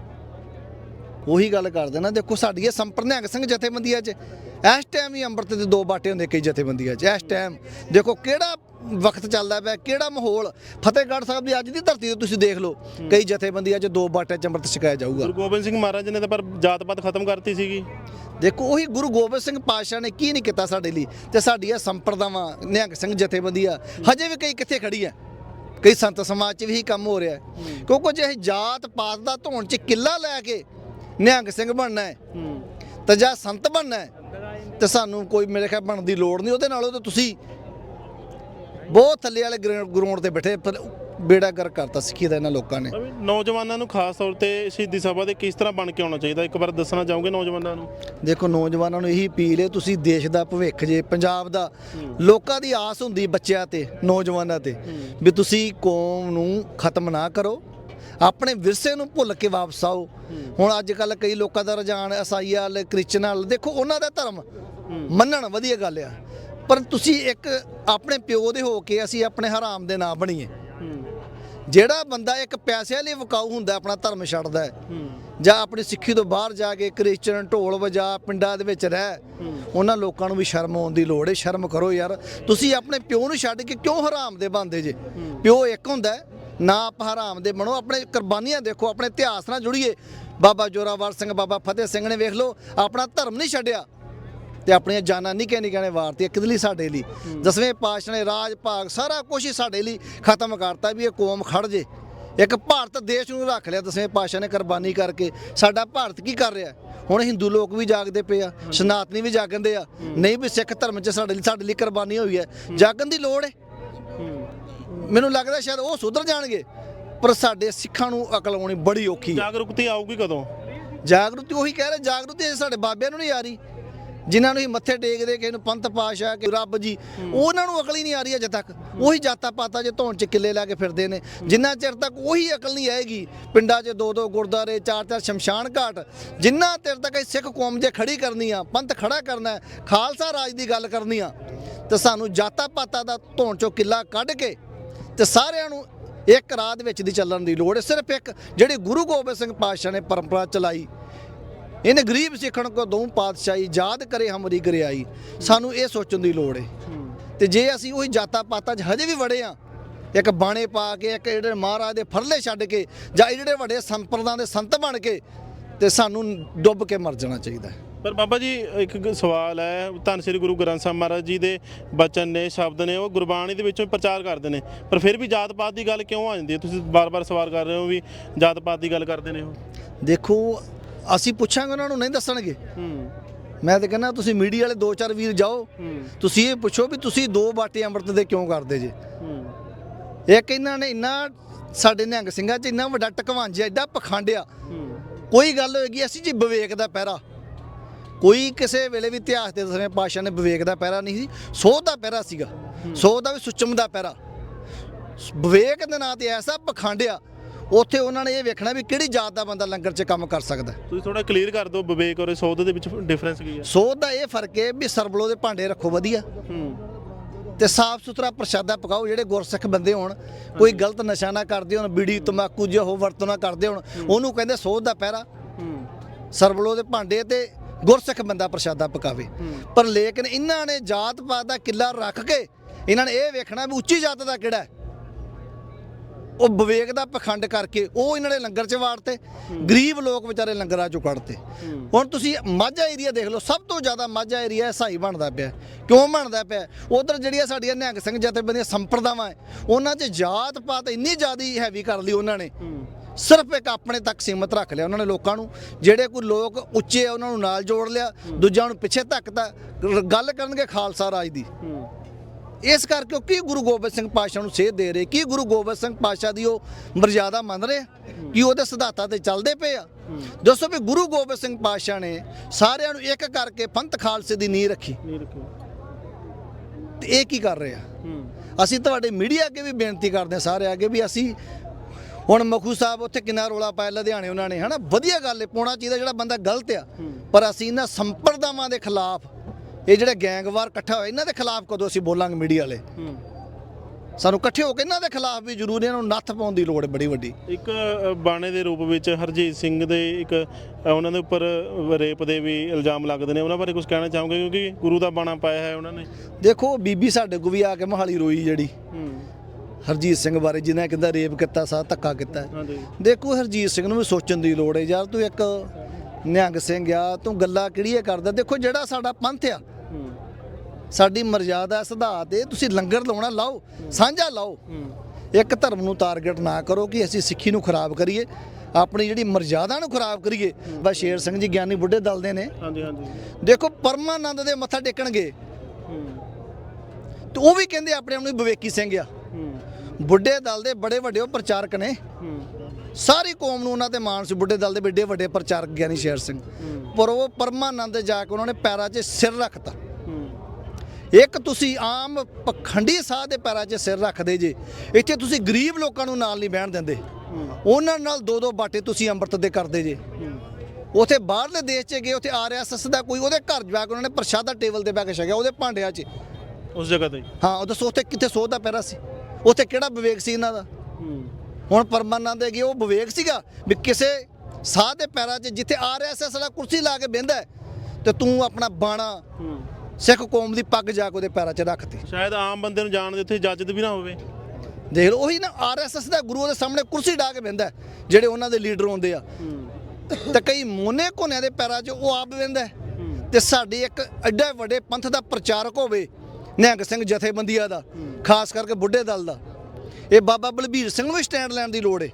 ਉਹੀ ਗੱਲ ਕਰਦੇ ਨਾ ਦੇਖੋ ਸਾਡੀ ਇਹ ਸੰਪਰਦ ਨਿਹੰਗ ਸਿੰਘ ਜਥੇਬੰਦੀਆਂ 'ਚ ਇਸ ਟਾਈਮ ਹੀ ਅੰਮ੍ਰਿਤ ਦੇ ਦੋ ਬਾਟੇ ਹੁੰਦੇ ਕਈ ਜਥੇਬੰਦੀਆਂ 'ਚ ਇਸ ਟਾਈਮ ਦੇਖੋ ਕਿਹੜਾ ਵਕਤ ਚੱਲਦਾ ਪਿਆ। ਕਿਹੜਾ ਮਾਹੌਲ? ਫਤਿਹਗੜ੍ਹ ਸਾਹਿਬ ਦੀ ਅੱਜ ਦੀ ਧਰਤੀ ਤੇ ਤੁਸੀਂ ਦੇਖ ਲਓ। ਕਈ ਜਥੇਬੰਦੀਆਂ 'ਚ ਦੋ ਬਾਟੇ 'ਚ ਅੰਮ੍ਰਿਤ ਛਕਾਇਆ ਜਾਊਗਾ। ਗੁਰੂ ਗੋਬਿੰਦ ਸਿੰਘ ਮਹਾਰਾਜ ਨੇ ਤਾਂ ਪਰ ਜਾਤ ਪਾਤ ਖਤਮ ਕਰਤੀ ਸੀਗੀ। ਦੇਖੋ ਉਹੀ ਗੁਰੂ ਗੋਬਿੰਦ ਸਿੰਘ ਪਾਤਸ਼ਾਹ ਨੇ ਕੀ ਨਹੀਂ ਕੀਤਾ ਸਾਡੇ ਲਈ? ਤੇ ਸਾਡੀ ਇਹ ਸੰਪਰਦਾਵਾਂ ਨਿਹੰਗ ਸਿੰਘ ਜਥੇਬੰਦੀਆਂ ਹਜੇ ਵੀ ਕਈ ਕਿੱਥੇ ਖੜੀ ਆ ਕਈ ਸੰਤ ਸਮਾਜ 'ਚ ਵੀ ਇਹੀ ਕੰਮ ਹੋ ਰਿਹਾ ਹੈ। ਕਿਉਂਕਿ ਜੇ ਅਸੀਂ ਜਾਤ ਪਾਤ ਦਾ ਧੋਣ 'ਚ ਕਿੱਲਾ ਲੈ ਕੇ ਨਿਹੰਗ ਸਿੰਘ ਬਣਨਾ ਹੈ ਹੂੰ। ਤੇ ਜਾਂ ਸੰਤ ਬਣਨਾ ਹੈ ਤੇ ਸਾਨੂੰ ਕੋਈ ਮੇਰੇ ਖਿਆਲ ਬਣਨ ਦੀ ਲੋੜ ਨਹੀਂ। ਉਹਦੇ ਨਾਲੋਂ ਤਾਂ ਤੁਸੀਂ ਬਹੁਤ ਥੱਲੇ ਵਾਲੇ ਗਰਾਊਂਡ ਤੇ ਬੈਠੇ ਪਰ ਬੇੜਾ ਗਰ ਕਰਤਾ ਸਿੱਖੀ ਦਾ ਇਹਨਾਂ ਲੋਕਾਂ ਨੇ। ਨੌਜਵਾਨਾਂ ਨੂੰ ਖਾਸ ਤੌਰ ਤੇ ਸ਼ਹੀਦੀ ਸਭਾ ਦੇ ਕਿਸ ਤਰ੍ਹਾਂ ਬਣ ਕੇ ਆਉਣਾ ਚਾਹੀਦਾ? ਇੱਕ ਵਾਰ ਦੱਸਣਾ ਚਾਹੋਗੇ ਨੌਜਵਾਨਾਂ ਨੂੰ? ਦੇਖੋ ਨੌਜਵਾਨਾਂ ਨੂੰ ਇਹੀ ਅਪੀਲ ਹੈ ਤੁਸੀਂ ਦੇਸ਼ ਦਾ ਭਵਿੱਖ ਜੇ ਪੰਜਾਬ ਦਾ ਲੋਕਾਂ ਦੀ ਆਸ ਹੁੰਦੀ ਬੱਚਿਆਂ ਤੇ ਨੌਜਵਾਨਾਂ ਤੇ ਵੀ ਤੁਸੀਂ ਕੌਮ ਨੂੰ ਖਤਮ ਨਾ ਕਰੋ ਆਪਣੇ ਵਿਰਸੇ ਨੂੰ ਭੁੱਲ ਕੇ ਵਾਪਸ ਆਓ। ਹੁਣ ਅੱਜ ਕੱਲ ਕਈ ਲੋਕਾਂ ਦਾ ਰੁਝਾਨ ਈਸਾਈ ਵਾਲ ਕ੍ਰਿਸਚਨ ਵਾਲ ਦੇਖੋ ਉਹਨਾਂ ਦਾ ਧਰਮ ਮੰਨਣ ਵਧੀਆ ਗੱਲ ਆ। ਪਰ ਤੁਸੀਂ ਇੱਕ ਆਪਣੇ ਪਿਓ ਦੇ ਹੋ ਕੇ ਅਸੀਂ ਆਪਣੇ ਹਰਾਮ ਦੇ ਨਾ ਬਣੀਏ। ਜਿਹੜਾ ਬੰਦਾ ਇੱਕ ਪੈਸਿਆਂ ਲਈ ਵਿਕਾਊ ਹੁੰਦਾ ਆਪਣਾ ਧਰਮ ਛੱਡਦਾ ਹੈ। ਜਾਂ ਆਪਣੀ ਸਿੱਖੀ ਤੋਂ ਬਾਹਰ ਜਾ ਕੇ ਕ੍ਰਿਸਚਨ ਢੋਲ ਵਜਾ ਪਿੰਡਾਂ ਦੇ ਵਿੱਚ ਰਹਿ ਉਹਨਾਂ ਲੋਕਾਂ ਨੂੰ ਵੀ ਸ਼ਰਮ ਆਉਣ ਦੀ ਲੋੜ ਹੈ। ਸ਼ਰਮ ਕਰੋ ਯਾਰ। ਤੁਸੀਂ ਆਪਣੇ ਪਿਓ ਨੂੰ ਛੱਡ ਕੇ ਕਿਉਂ ਹਰਾਮ ਦੇ ਬੰਦੇ ਜੇ? ਪਿਓ ਇੱਕ ਹੁੰਦਾ ਨਾ ਆਪ ਹਰਾਮ ਦੇ ਬਣੋ। ਆਪਣੇ ਕੁਰਬਾਨੀਆਂ ਦੇਖੋ ਆਪਣੇ ਇਤਿਹਾਸ ਨਾਲ ਜੁੜੀਏ। ਬਾਬਾ ਜੋਰਾਵਰ ਸਿੰਘ ਬਾਬਾ ਫਤਿਹ ਸਿੰਘ ਨੇ ਵੇਖ ਲਓ ਆਪਣਾ ਧਰਮ ਨਹੀਂ ਛੱਡਿਆ। ਤੇ ਆਪਣੀਆਂ ਜਾਨਾਂ ਨਿੱਕੇ ਨਿੱਕੇ ਨੇ ਵਾਰਤੀਆਂ ਕਿਹਦੇ ਲਈ ਸਾਡੇ ਲਈ? ਦਸਵੇਂ ਪਾਤਸ਼ਾਹ ਨੇ ਰਾਜ ਭਾਗ ਸਾਰਾ ਕੁਝ ਹੀ ਸਾਡੇ ਲਈ ਖਤਮ ਕਰਤਾ ਵੀ ਇਹ ਕੌਮ ਖੜ ਜੇ। ਇੱਕ ਭਾਰਤ ਦੇਸ਼ ਨੂੰ ਰੱਖ ਲਿਆ ਦਸਵੇਂ ਪਾਤਸ਼ਾਹ ਨੇ ਕੁਰਬਾਨੀ ਕਰਕੇ। ਸਾਡਾ ਭਾਰਤ ਕੀ ਕਰ ਰਿਹਾ? ਹੁਣ ਹਿੰਦੂ ਲੋਕ ਵੀ ਜਾਗਦੇ ਪਏ ਆ ਸਨਾਤਨੀ ਵੀ ਜਾਗਦੇ ਆ। ਨਹੀਂ ਵੀ ਸਿੱਖ ਧਰਮ 'ਚ ਸਾਡੇ ਲਈ ਸਾਡੇ ਲਈ ਕੁਰਬਾਨੀ ਹੋਈ ਹੈ। ਜਾਗਣ ਦੀ ਲੋੜ ਹੈ। ਮੈਨੂੰ ਲੱਗਦਾ ਸ਼ਾਇਦ ਉਹ ਸੁਧਰ ਜਾਣਗੇ ਪਰ ਸਾਡੇ ਸਿੱਖਾਂ ਨੂੰ ਅਕਲ ਆਉਣੀ ਬੜੀ ਔਖੀ ਹੈ। ਜਾਗਰੂਕਤੀ ਆਊਗੀ ਕਦੋਂ? ਜਾਗਰੂਕਤੀ ਉਹੀ ਕਹਿ ਰਹੇ ਜਾਗਰੂਕਤੀ ਸਾਡੇ ਬਾਬਿਆਂ ਨੂੰ ਨਹੀਂ ਆ ਰਹੀ। ਜਿਨ੍ਹਾਂ ਨੂੰ ਹੀ ਮੱਥੇ ਟੇਕਦੇ ਕਿਸੇ ਨੂੰ ਪੰਥ ਪਾਸ਼ਾ ਕਿ ਰੱਬ ਜੀ ਉਹਨਾਂ ਨੂੰ ਅਕਲ ਹੀ ਨਹੀਂ ਆ ਰਹੀ ਅਜੇ ਤੱਕ। ਉਹੀ ਜਾਤਾਂ ਪਾਤਾ ਜੇ ਧੌਣ 'ਚ ਕਿੱਲੇ ਲਾ ਕੇ ਫਿਰਦੇ ਨੇ। ਜਿੰਨਾ ਚਿਰ ਤੱਕ ਉਹੀ ਅਕਲ ਨਹੀਂ ਆਏਗੀ ਪਿੰਡਾਂ 'ਚ ਦੋ ਦੋ ਗੁਰਦਾਰੇ ਚਾਰ ਚਾਰ ਸ਼ਮਸ਼ਾਨ ਘਾਟ ਜਿੰਨਾ ਚਿਰ ਤੱਕ ਇਹ ਸਿੱਖ ਕੌਮ ਜੇ ਖੜੀ ਕਰਨੀ ਆ ਪੰਥ ਖੜਾ ਕਰਨਾ ਹੈ, ਖਾਲਸਾ ਰਾਜ ਦੀ ਗੱਲ ਕਰਨੀ ਆ ਤੇ ਸਾਨੂੰ ਜਾਤਾ ਪਾਤਾ ਦਾ ਧੌਣ 'ਚੋਂ ਕਿੱਲਾ ਕੱਢ ਕੇ ਤੇ ਸਾਰਿਆਂ ਨੂੰ ਇੱਕ ਰਾਹ ਦੇ ਵਿੱਚ ਦੀ ਚੱਲਣ ਦੀ ਲੋੜ ਹੈ। ਸਿਰਫ ਇੱਕ ਜਿਹੜੀ ਗੁਰੂ ਗੋਬਿੰਦ ਸਿੰਘ ਪਾਤਸ਼ਾਹ ਨੇ ਪਰੰਪਰਾ ਚਲਾਈ ਇਹਨੇ ਗਰੀਬ ਸਿੱਖਣ ਕੋ ਦੋ ਪਾਤਸ਼ਾਹੀ ਯਾਦ ਕਰੇ ਹਮਰੀ ਗਰਿਆਈ। ਸਾਨੂੰ ਇਹ ਸੋਚਣ ਦੀ ਲੋੜ ਹੈ ਤੇ ਜੇ ਅਸੀਂ ਉਹੀ ਜਾਤਾਂ ਪਾਤਾਂ 'ਚ ਹਜੇ ਵੀ ਵੜੇ ਆ ਇੱਕ ਬਾਣੇ ਪਾ ਕੇ ਇੱਕ ਜਿਹੜੇ ਮਹਾਰਾਜ ਦੇ ਫਰਲੇ ਛੱਡ ਕੇ ਜਾਂ ਜਿਹੜੇ ਵੱਡੇ ਸੰਪਰਦਾਂ ਦੇ ਸੰਤ ਬਣ ਕੇ ਤੇ ਸਾਨੂੰ ਡੁੱਬ ਕੇ ਮਰ ਜਾਣਾ ਚਾਹੀਦਾ ਹੈ। ਪਰ ਬਾਬਾ ਜੀ ਇੱਕ ਸਵਾਲ ਹੈ। ਧੰਨ ਸ੍ਰੀ ਗੁਰੂ ਗ੍ਰੰਥ ਸਾਹਿਬ ਮਹਾਰਾਜ ਜੀ ਦੇ ਬਚਨ ਨੇ ਸ਼ਬਦ ਨੇ ਉਹ ਗੁਰਬਾਣੀ ਦੇ ਵਿੱਚੋਂ ਪ੍ਰਚਾਰ ਕਰਦੇ ਨੇ। ਪਰ ਫਿਰ ਵੀ ਜਾਤ ਪਾਤ ਦੀ ਗੱਲ ਕਿਉਂ ਆ ਜਾਂਦੀ ਹੈ? ਤੁਸੀਂ ਬਾਰ-ਬਾਰ ਸਵਾਲ ਕਰ ਰਹੇ ਹੋ ਵੀ ਜਾਤ ਪਾਤ ਦੀ ਗੱਲ ਕਰਦੇ ਨੇ ਉਹ। ਦੇਖੋ ਅਸੀਂ ਪੁੱਛਾਂਗੇ ਉਹਨਾਂ ਨੂੰ ਨਹੀਂ ਦੱਸਣਗੇ। ਹੂੰ। ਮੈਂ ਤਾਂ ਕਹਿੰਦਾ ਤੁਸੀਂ ਮੀਡੀਆ ਵਾਲੇ ਦੋ ਚਾਰ ਵੀਰ ਜਾਓ। ਤੁਸੀਂ ਇਹ ਪੁੱਛੋ ਵੀ ਤੁਸੀਂ ਦੋ ਬਾਟੇ ਅੰਮ੍ਰਿਤ ਦੇ ਕਿਉਂ ਕਰਦੇ ਜੇ? ਇੱਕ ਇਹਨਾਂ ਨੇ ਇੰਨਾ ਸਾਡੇ ਨਿਹੰਗ ਸਿੰਘਾਂ 'ਚ ਇੰਨਾ ਵੱਡਾ ਟਕਵਾਂਜਿਆ ਐਡਾ ਪਖੰਡਿਆ। ਕੋਈ ਗੱਲ ਹੋਏਗੀ ਅਸੀਂ ਜੀ ਵਿਵੇਕ ਦਾ ਪਹਿਰਾ। ਕੋਈ ਕਿਸੇ ਵੇਲੇ ਵੀ ਇਤਿਹਾਸ ਦੇ ਦਸਵੇਂ ਪਾਤਸ਼ਾਹ ਨੇ ਵਿਵੇਕ ਦਾ ਪਹਿਰਾ ਨਹੀਂ ਸੀ ਸੋਧ ਦਾ ਪਹਿਰਾ ਸੀਗਾ। ਸੋਧ ਦਾ ਵੀ ਸੁਚਮ ਦਾ ਪਹਿਰਾ। ਵਿਵੇਕ ਦੇ ਨਾਂ ਤੇ ਐਸਾ ਪਖੰਡਿਆ ਉੱਥੇ ਉਹਨਾਂ ਨੇ ਇਹ ਵੇਖਣਾ ਵੀ ਕਿਹੜੀ ਜਾਤ ਦਾ ਬੰਦਾ ਲੰਗਰ 'ਚ ਕੰਮ ਕਰ ਸਕਦਾ। ਤੁਸੀਂ ਥੋੜਾ ਕਲੀਅਰ ਕਰ ਦਿਓ ਵਿਵੇਕ ਔਰ ਸੋਧ ਦੇ ਵਿੱਚ ਡਿਫਰੈਂਸ ਕੀ ਹੈ? ਸੋਧ ਦਾ ਇਹ ਫ਼ਰਕ ਹੈ ਵੀ ਸਰਬਲੋ ਦੇ ਭਾਂਡੇ ਰੱਖੋ ਵਧੀਆ। ਤੇ ਸਾਫ਼ ਸੁਥਰਾ ਪ੍ਰਸ਼ਾਦਾ ਪਕਾਓ ਜਿਹੜੇ ਗੁਰਸਿੱਖ ਬੰਦੇ ਹੋਣ ਕੋਈ ਗਲਤ ਨਸ਼ਾ ਨਾ ਕਰਦੇ ਹੋਣ ਬੀੜੀ ਤੰਬਾਕੂ ਜਿਹੋ ਵਰਤੋਂ ਨਾ ਕਰਦੇ ਹੋਣ ਉਹਨੂੰ ਕਹਿੰਦੇ ਸੋਧ ਦਾ ਪਹਿਰਾ। ਸਰਬਲੋ ਦੇ ਭਾਂਡੇ ਤੇ ਗੁਰਸਿੱਖ ਬੰਦਾ ਪ੍ਰਸ਼ਾਦਾ ਪਕਾਵੇ। ਪਰ ਲੇਕਿਨ ਇਹਨਾਂ ਨੇ ਜਾਤ ਪਾਤ ਦਾ ਕਿੱਲਾ ਰੱਖ ਕੇ ਇਹਨਾਂ ਨੇ ਇਹ ਵੇਖਣਾ ਵੀ ਉੱਚੀ ਜਾਤ ਦਾ ਕਿਹੜਾ ਹੈ? ਉਹ ਵਿਵੇਕ ਦਾ ਪਖੰਡ ਕਰਕੇ ਉਹ ਇਹਨਾਂ ਨੇ ਲੰਗਰ ਚ ਵਾੜਤੇ, ਗਰੀਬ ਲੋਕ ਵਿਚਾਰੇ ਲੰਗਰਾਂ ਚੋਂ ਕੱਢਤੇ। ਹੁਣ ਤੁਸੀਂ ਮਾਝਾ ਏਰੀਆ ਦੇਖ ਲਓ, ਸਭ ਤੋਂ ਜ਼ਿਆਦਾ ਮਾਝਾ ਏਰੀਆ ਸਹਾਈ ਬਣਦਾ ਪਿਆ। ਕਿਉਂ ਬਣਦਾ ਪਿਆ? ਉਧਰ ਜਿਹੜੀਆਂ ਸਾਡੀਆਂ ਨਿਹੰਗ ਸਿੰਘ ਜਥੇਬੰਦੀਆਂ ਸੰਪਰਦਾਵਾਂ ਹੈ ਉਹਨਾਂ 'ਚ ਜਾਤ ਪਾਤ ਇੰਨੀ ਜ਼ਿਆਦੀ ਹੈਵੀ ਕਰ ਲਈ ਉਹਨਾਂ ਨੇ। ਸਿਰਫ ਇੱਕ ਆਪਣੇ ਤੱਕ ਸੀਮਤ ਰੱਖ ਲਿਆ ਉਹਨਾਂ ਨੇ ਲੋਕਾਂ ਨੂੰ, ਜਿਹੜੇ ਕੋਈ ਲੋਕ ਉੱਚੇ ਆ ਉਹਨਾਂ ਨੂੰ ਨਾਲ ਜੋੜ ਲਿਆ, ਦੂਜਿਆਂ ਨੂੰ ਪਿੱਛੇ ਧੱਕਤਾ। ਗੱਲ ਕਰਨਗੇ ਖਾਲਸਾ ਰਾਜ ਦੀ। ਇਸ ਕਰਕੇ ਉਹ ਕੀ ਗੁਰੂ ਗੋਬਿੰਦ ਸਿੰਘ ਪਾਤਸ਼ਾਹ ਨੂੰ ਸੇਧ ਦੇ ਰਹੇ? ਕੀ ਗੁਰੂ ਗੋਬਿੰਦ ਸਿੰਘ ਪਾਤਸ਼ਾਹ ਦੀ ਉਹ ਮਰਜ਼ਾਦਾ ਮੰਨ ਰਹੇ? ਆ? ਕੀ ਉਹਦੇ ਸਿਧਾਂਤਾਂ ਤੇ ਚੱਲਦੇ ਪਏ ਆ? ਦੱਸੋ ਵੀ ਗੁਰੂ ਗੋਬਿੰਦ ਸਿੰਘ ਪਾਤਸ਼ਾਹ ਨੇ ਸਾਰਿਆਂ ਨੂੰ ਇੱਕ ਕਰਕੇ ਪੰਥ ਖਾਲਸੇ ਦੀ ਨੀਂਹ ਰੱਖੀ। ਤੇ ਇਹ ਕੀ ਕਰ ਰਹੇ ਆ? ਅਸੀਂ ਤੁਹਾਡੇ ਮੀਡੀਆ ਅੱਗੇ ਵੀ ਬੇਨਤੀ ਕਰਦੇ ਹਾਂ ਸਾਰੇ ਅੱਗੇ ਵੀ ਅਸੀਂ ਹੁਣ ਮਖੂ ਸਾਹਿਬ ਉੱਥੇ ਕਿੰਨਾ ਰੋਲਾ ਪਾਇਆ ਲੁਧਿਆਣੇ ਉਹਨਾਂ ਨੇ ਹਨਾ? ਵਧੀਆ ਗੱਲ ਹੈ ਪਾਉਣਾ ਚਾਹੀਦਾ ਜਿਹੜਾ ਬੰਦਾ ਗਲਤ ਆ ਪਰ ਅਸੀਂ ਇਹਨਾਂ ਸੰਪਰਦਾਵਾਂ ਦੇ ਖਿਲਾਫ ਇਹ ਜਿਹੜੇ ਗੈਂਗਵਾਰ ਇਕੱਠਾ ਹੋਇਆ ਇਹਨਾਂ ਦੇ ਖਿਲਾਫ ਕਦੋਂ ਅਸੀਂ ਬੋਲਾਂਗੇ ਮੀਡੀਆ ਵਾਲੇ? ਸਾਨੂੰ ਇਕੱਠੇ ਹੋ ਕੇ ਇਹਨਾਂ ਦੇ ਖਿਲਾਫ ਵੀ ਜ਼ਰੂਰ ਇਹਨਾਂ ਨੂੰ ਨੱਥ ਪਾਉਣ ਦੀ ਲੋੜ ਹੈ ਬੜੀ ਵੱਡੀ। ਇੱਕ ਅ, ਬਾਣੇ ਦੇ ਰੂਪ ਵਿੱਚ ਹਰਜੀਤ ਸਿੰਘ ਦੇ ਇੱਕ ਅ, ਉਹਨਾਂ ਦੇ ਉੱਪਰ ਰੇਪ ਦੇ ਵੀ ਇਲਜ਼ਾਮ ਲੱਗਦੇ ਨੇ। ਉਹਨਾਂ ਬਾਰੇ ਕੁਝ ਕਹਿਣਾ ਚਾਹੋਗੇ? ਕਿਉਂਕਿ ਗੁਰੂ ਦਾ ਬਾਣਾ ਪਾਇਆ ਹੈ ਉਹਨਾਂ ਨੇ। ਦੇਖੋ ਬੀਬੀ ਸਾਡੇ ਕੋ ਵੀ ਆ ਕੇ ਮਹਾਲੀ ਰੋਈ ਜਿਹੜੀ। ਹਰਜੀਤ ਸਿੰਘ ਬਾਰੇ ਜਿਹਨੇ ਕਹਿੰਦਾ ਰੇਪ ਕੀਤਾ ਸਾ ਧੱਕਾ ਕੀਤਾ। ਹਾਂਜੀ ਦੇਖੋ ਹਰਜੀਤ ਸਿੰਘ ਨੂੰ ਵੀ ਸੋਚਣ ਦੀ ਲੋੜ ਹੈ ਯਾਰ ਤੂੰ ਇੱਕ ਨਿਹੰਗ ਸਿੰਘ ਆ ਤੂੰ ਗੱਲਾਂ ਕਿਹੜੀਆਂ ਕਰਦਾ? ਦੇਖੋ ਜਿਹੜਾ ਸਾਡਾ ਪੰਥ ਆ ਸਾਡੀ ਮਰਜ਼ਾਦਾ ਸਿਧਾਂਤ ਹੈ ਤੁਸੀਂ ਲੰਗਰ ਲਾਉਣਾ ਲਾਓ ਸਾਂਝਾ ਲਾਓ। ਇੱਕ ਧਰਮ ਨੂੰ ਟਾਰਗੇਟ ਨਾ ਕਰੋ ਕਿ ਅਸੀਂ ਸਿੱਖੀ ਨੂੰ ਖਰਾਬ ਕਰੀਏ ਆਪਣੀ ਜਿਹੜੀ ਮਰਜ਼ਾਦਾ ਨੂੰ ਖਰਾਬ ਕਰੀਏ। ਬਸ ਸ਼ੇਰ ਸਿੰਘ ਜੀ ਗਿਆਨੀ ਬੁੱਢੇ ਦਲ ਦੇ ਨੇ। ਹਾਂਜੀ ਹਾਂਜੀ। ਦੇਖੋ ਪਰਮਾਨੰਦ ਦੇ ਮੱਥਾ ਟੇਕਣਗੇ ਤੇ ਉਹ ਵੀ ਕਹਿੰਦੇ ਆਪਣੇ ਆਪ ਨੂੰ ਵਿਵੇਕੀ ਸਿੰਘ ਆ। ਬੁੱਢੇ ਦਲ ਦੇ ਬੜੇ ਵੱਡੇ ਉਹ ਪ੍ਰਚਾਰਕ ਨੇ। ਸਾਰੀ ਕੌਮ ਨੂੰ ਉਹਨਾਂ ਤੇ ਮਾਣ ਸੀ ਬੁੱਢੇ ਦਲ ਦੇ ਵੱਡੇ ਵੱਡੇ ਪ੍ਰਚਾਰਕ ਗਿਆਨੀ ਸ਼ੇਰ ਸਿੰਘ। ਪਰ ਉਹ ਪਰਮਾਨੰਦ ਦੇ ਜਾ ਕੇ ਉਹਨਾਂ ਨੇ ਪੈਰਾਂ 'ਚ ਸਿਰ ਰੱਖਤਾ। ਇੱਕ ਤੁਸੀਂ ਆਮ ਪਖੰਡੀ ਸਾਹ ਦੇ ਪੈਰਾਂ 'ਚ ਸਿਰ ਰੱਖਦੇ ਜੇ ਇੱਥੇ ਤੁਸੀਂ ਗਰੀਬ ਲੋਕਾਂ ਨੂੰ ਨਾਲ ਨਹੀਂ ਬਹਿਣ ਦਿੰਦੇ। ਉਹਨਾਂ ਨਾਲ ਦੋ ਦੋ ਬਾਟੇ ਤੁਸੀਂ ਅੰਮ੍ਰਿਤ ਦੇ ਕਰਦੇ ਜੇ। ਉਥੇ ਬਾਹਰਲੇ ਦੇਸ਼ 'ਚ ਗਏ ਉਥੇ ਆਰਐਸਐਸ ਦਾ ਕੋਈ ਉਹਦੇ ਘਰ ਜਾ ਕੇ ਉਹਨਾਂ ਨੇ ਪ੍ਰਸ਼ਾਦਾ ਟੇਬਲ ਤੇ ਬੈ ਕੇ ਛਕਿਆ ਉਹਦੇ ਭਾਂਡਿਆਂ 'ਚ। ਉਸ ਜਗ੍ਹਾ ਤੇ ਹਾਂ। ਉਹ ਦੱਸੋ ਉਥੇ ਕਿੱਥੇ ਸੋਧ ਦਾ ਪੈਰਾ ਸੀ? ਉਥੇ ਕਿਹੜਾ ਵਿਵੇਕ ਸੀ ਇਹਨਾਂ ਦਾ? ਹੁਣ ਪਰਮਾਨੰਦ ਹੈਗੇ ਉਹ ਵਿਵੇਕ ਸੀਗਾ ਵੀ ਕਿਸੇ ਸਾਹ ਦੇ ਪੈਰਾਂ 'ਚ ਜਿੱਥੇ ਆਰਐਸਐਸ ਵਾਲਾ ਕੁਰਸੀ ਲਾ ਕੇ ਬਹਿੰਦਾ ਤੇ ਤੂੰ ਆਪਣਾ ਬਾਣਾ ਸਿੱਖ ਕੌਮ ਦੀ ਪੱਗ ਜਾ ਕੇ ਉਹਦੇ ਪੈਰਾਂ 'ਚ ਰੱਖਤੀ। ਸ਼ਾਇਦ ਆਮ ਬੰਦੇ ਨੂੰ ਜਾਣ ਦੇ ਉੱਥੇ ਇਜਾਜ਼ਤ ਵੀ ਨਾ ਹੋਵੇ। ਦੇਖ ਲਓ ਉਹੀ ਨਾ ਆਰਐਸਐਸ ਦਾ ਗੁਰੂ ਦੇ ਸਾਹਮਣੇ ਕੁਰਸੀ ਢਾ ਕੇ ਬਹਿੰਦਾ ਜਿਹੜੇ ਉਹਨਾਂ ਦੇ ਲੀਡਰ ਹੁੰਦੇ ਆ। ਤੇ ਕਈ ਮੋਨੇ ਕੋਨਿਆਂ ਦੇ ਪੈਰਾਂ 'ਚ ਉਹ ਆਪ ਬਹਿੰਦਾ ਤੇ ਸਾਡੀ ਇੱਕ ਐਡਾ ਵੱਡੇ ਪੰਥ ਦਾ ਪ੍ਰਚਾਰਕ ਹੋਵੇ ਨਿਹੰਗ ਸਿੰਘ ਜਥੇਬੰਦੀਆਂ ਦਾ ਖਾਸ ਕਰਕੇ ਬੁੱਢੇ ਦਲ ਦਾ। ਇਹ ਬਾਬਾ ਬਲਬੀਰ ਸਿੰਘ ਨੂੰ ਵੀ ਸਟੈਂਡ ਲੈਣ ਦੀ ਲੋੜ ਹੈ